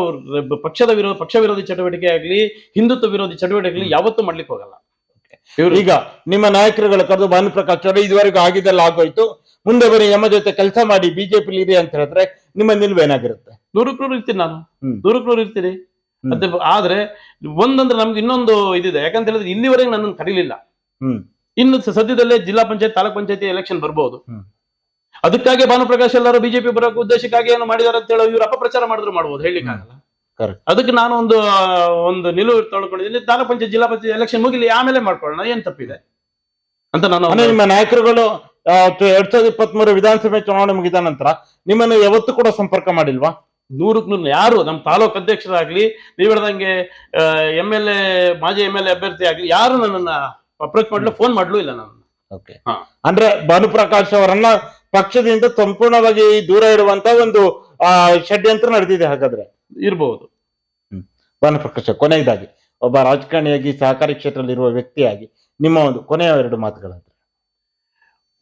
ಪಕ್ಷದ ವಿರೋಧ ಪಕ್ಷ ವಿರೋಧಿ ಚಟುವಟಿಕೆ ಆಗಲಿ ಹಿಂದುತ್ವ ವಿರೋಧಿ ಚಟುವಟಿಕೆ ಆಗಲಿ ಯಾವತ್ತೂ ಮಾಡ್ಲಿಕ್ಕೆ ಹೋಗಲ್ಲ. ಇವ್ರು ಈಗ ನಿಮ್ಮ ನಾಯಕರುಗಳ ಕರೆದು ಭಾನುಪ್ರಕಾಶ್ ಅವರು ಇದುವರೆಗೂ ಆಗಿದ್ದೆಲ್ಲ ಆಗೋಯ್ತು. ಮುಂದೆ ಬರೀ ನಮ್ಮ ಜೊತೆ ಕೆಲಸ ಮಾಡಿ ಬಿಜೆಪಿ ಇರಿ ಅಂತ ಹೇಳಿದ್ರೆ ನಿಮ್ಮ ನಿಲುವು ಏನಾಗಿರುತ್ತೆ? ನೂರಕ್ಕೆ ನೂರು ಇರ್ತೀನಿ ನಾನು. ನೂರಕ್ಕೆ ನೂರು ಇರ್ತೀನಿ. ಮತ್ತೆ ಆದ್ರೆ ಒಂದಂದ್ರೆ ನಮ್ಗೆ ಇನ್ನೊಂದು ಇದಿದೆ. ಯಾಕಂತ ಹೇಳಿದ್ರೆ ಇಲ್ಲಿವರೆಗೆ ನನ್ನನ್ನು ಕರೀಲಿಲ್ಲ. ಹ್ಮ್. ಇನ್ನು ಸದ್ಯದಲ್ಲೇ ಜಿಲ್ಲಾ ಪಂಚಾಯತ್ ತಾಲೂಕ್ ಪಂಚಾಯತಿ ಎಲೆಕ್ಷನ್ ಬರ್ಬೋದು. ಅದಕ್ಕಾಗಿ ಭಾನುಪ್ರಕಾಶ್ ಎಲ್ಲರೂ ಬಿಜೆಪಿ ಬರೋಕೆ ಉದ್ದೇಶಕ್ಕಾಗಿ ಏನು ಮಾಡಿದಾರೆ ಅಂತ ಹೇಳಿ ಇವ್ರು ಅಪಪ್ರಚಾರ ಮಾಡಿದ್ರು ಮಾಡ್ಬೋದು ಹೇಳಲಿಕ್ಕಾಗಲ್ಲ. Correct. ಅದಕ್ಕೆ ನಾನು ಒಂದು ಒಂದು ನಿಲುವು ತೊಳ್ಕೊಂಡಿದ್ದೀನಿ. ತಾಲೂಕ್ ಪಂಚಾಯತ್ ಜಿಲ್ಲಾ ಪಂಚಾಯತ್ ಎಲೆಕ್ಷನ್ ಮುಗಿಲಿ ಆಮೇಲೆ ಮಾಡ್ಕೊಳ್ಳೋಣ ಏನ್ ತಪ್ಪಿದೆ? ಅಂತ ನಾನು ನಿಮ್ಮ ನಾಯಕರುಗಳು ಎರಡ್ ಸಾವಿರದ ಇಪ್ಪತ್ತ್ ಮೂರು ವಿಧಾನಸಭೆ ಚುನಾವಣೆ ಮುಗಿದ ನಂತರ ನಿಮ್ಮನ್ನು ಯಾವತ್ತೂ ಕೂಡ ಸಂಪರ್ಕ ಮಾಡಿಲ್ವಾ? ನೂರಕ್ಕೆ ನೂರು ಯಾರು? ನಮ್ಮ ತಾಲೂಕ್ ಅಧ್ಯಕ್ಷರಾಗ್ಲಿ ನೀವು ಹೇಳ್ದಂಗೆ ಎಂ ಎಲ್ ಎ ಮಾಜಿ ಎಂ ಎಲ್ ಎ ಅಭ್ಯರ್ಥಿ ಆಗ್ಲಿ ಯಾರು ನನ್ನನ್ನ ಅಪ್ರೋಚ್ ಮಾಡ್ಲು ಫೋನ್ ಮಾಡ್ಲೂ ಇಲ್ಲ ನಾನು. ಅಂದ್ರೆ ಭಾನುಪ್ರಕಾಶ್ ಅವರನ್ನ ಪಕ್ಷದಿಂದ ಸಂಪೂರ್ಣವಾಗಿ ದೂರ ಇರುವಂತ ಒಂದು ಆ ಷಡ್ಯಂತ್ರ ನಡೆದಿದೆ ಹಾಗಾದ್ರೆ. ಇರ್ಬೋದು. ಪ್ರಕಾಶ ಕೊನೆಯದಾಗಿ ಒಬ್ಬ ರಾಜಕಾರಣಿಯಾಗಿ ಸಹಕಾರಿ ಕ್ಷೇತ್ರದಲ್ಲಿರುವ ವ್ಯಕ್ತಿಯಾಗಿ ನಿಮ್ಮ ಒಂದು ಕೊನೆಯ ಎರಡು ಮಾತುಗಳಂದ್ರೆ.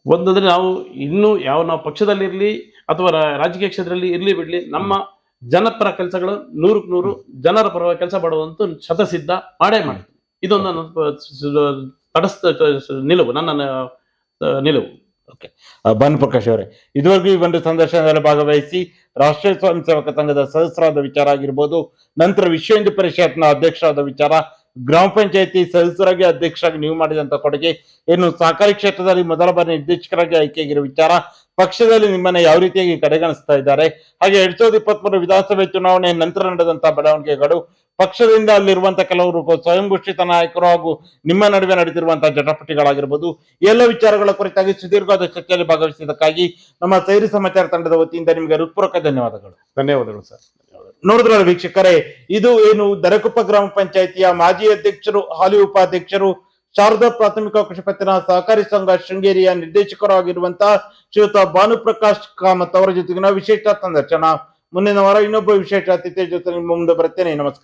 ಒಂದಂದ್ರೆ ನಾವು ಇನ್ನೂ ಯಾವ ನಾವು ಪಕ್ಷದಲ್ಲಿರಲಿ ಅಥವಾ ರಾಜಕೀಯ ಕ್ಷೇತ್ರದಲ್ಲಿ ಇರಲಿ ಬಿಡ್ಲಿ ನಮ್ಮ ಜನಪರ ಕೆಲಸಗಳು ನೂರಕ್ಕೆ ನೂರು ಜನರ ಪರವಾಗಿ ಕೆಲಸ ಮಾಡುವಂತ ಶತಸಿದ್ಧ ಮಾಡೇ ಮಾಡ್ತೀನಿ ಇದೊಂದು ನನ್ನ ತಡಸ್ತ ತಟಸ್ಥ ನಿಲುವು ನನ್ನ ಆ, ನಿಲುವು ಬನ್ ಪ್ರಕಾಶ್ ಅವರೇ, ಇದುವರೆಗೂ ಈ ಒಂದು ಸಂದರ್ಶನದಲ್ಲಿ ಭಾಗವಹಿಸಿ ರಾಷ್ಟ್ರೀಯ ಸ್ವಯಂ ಸೇವಕ ಸಂಘದ ಸದಸ್ಯರಾದ ವಿಚಾರ ಆಗಿರ್ಬೋದು, ನಂತರ ವಿಶ್ವ ಹಿಂದೂ ಪರಿಷತ್ನ ಅಧ್ಯಕ್ಷರಾದ ವಿಚಾರ, ಗ್ರಾಮ ಪಂಚಾಯತಿ ಸದಸ್ಯರಾಗಿ ಅಧ್ಯಕ್ಷರಾಗಿ ನೀವು ಮಾಡಿದಂತ ಕೊಡುಗೆ ಏನು ಸಹಕಾರಿ ಕ್ಷೇತ್ರದಲ್ಲಿ ಮೊದಲ ಬಾರಿ ನಿರ್ದೇಶಕರಾಗಿ ಆಯ್ಕೆಯಾಗಿರುವ ವಿಚಾರ, ಪಕ್ಷದಲ್ಲಿ ನಿಮ್ಮನ್ನ ಯಾವ ರೀತಿಯಾಗಿ ಕಡೆಗಣಿಸ್ತಾ ಇದ್ದಾರೆ, ಹಾಗೆ ಎರಡ್ ಸಾವಿರದ ಇಪ್ಪತ್ತ್ಮೂರು ವಿಧಾನಸಭೆ ಚುನಾವಣೆ ನಂತರ ನಡೆದಂತಹ ಬೆಳವಣಿಗೆಗಳು ಪಕ್ಷದಿಂದ ಅಲ್ಲಿರುವಂತಹ ಕೆಲವರು ಸ್ವಯಂ ಘೋಷಿತ ನಾಯಕರು ಹಾಗೂ ನಿಮ್ಮ ನಡುವೆ ನಡೆದಿರುವಂತಹ ಜಟಾಪಟಿಗಳಾಗಿರ್ಬೋದು ಈ ಎಲ್ಲ ವಿಚಾರಗಳ ಕುರಿತಾಗಿ ಸುದೀರ್ಘವಾದ ಚರ್ಚೆಯಲ್ಲಿ ಭಾಗವಹಿಸಿದ್ದಕ್ಕಾಗಿ ನಮ್ಮ ಸೈರಿ ಸಮಾಚಾರ ತಂಡದ ವತಿಯಿಂದ ನಿಮಗೆ ಹೃತ್ಪೂರ್ವಕ ಧನ್ಯವಾದಗಳು. ಧನ್ಯವಾದಗಳು ಸರ್. ನೋಡಿದ್ರಲ್ಲ ವೀಕ್ಷಕರೇ ಇದು ಏನು ದರಕುಪ್ಪ ಗ್ರಾಮ ಪಂಚಾಯಿತಿಯ ಮಾಜಿ ಅಧ್ಯಕ್ಷರು ಹಾಲಿ ಉಪಾಧ್ಯಕ್ಷರು ಶಾರದಾ ಪ್ರಾಥಮಿಕ ಕೃಷಿ ಪತ್ತಿನ ಸಹಕಾರಿ ಸಂಘ ಶೃಂಗೇರಿಯ ನಿರ್ದೇಶಕರು ಆಗಿರುವಂತಹ ಶ್ರೀಯುತ ಭಾನುಪ್ರಕಾಶ್ ಕಾಮತ್ ಅವರ ಜೊತೆಗಿನ ವಿಶೇಷ ಸಂದರ್ಶನ. ಮುಂದಿನ ವಾರ ಇನ್ನೊಬ್ಬ ವಿಶೇಷ ಅತಿಥಿಯ ಜೊತೆ ನಿಮ್ಮ ಮುಂದೆ ಬರ್ತೇನೆ ನಮಸ್ಕಾರ.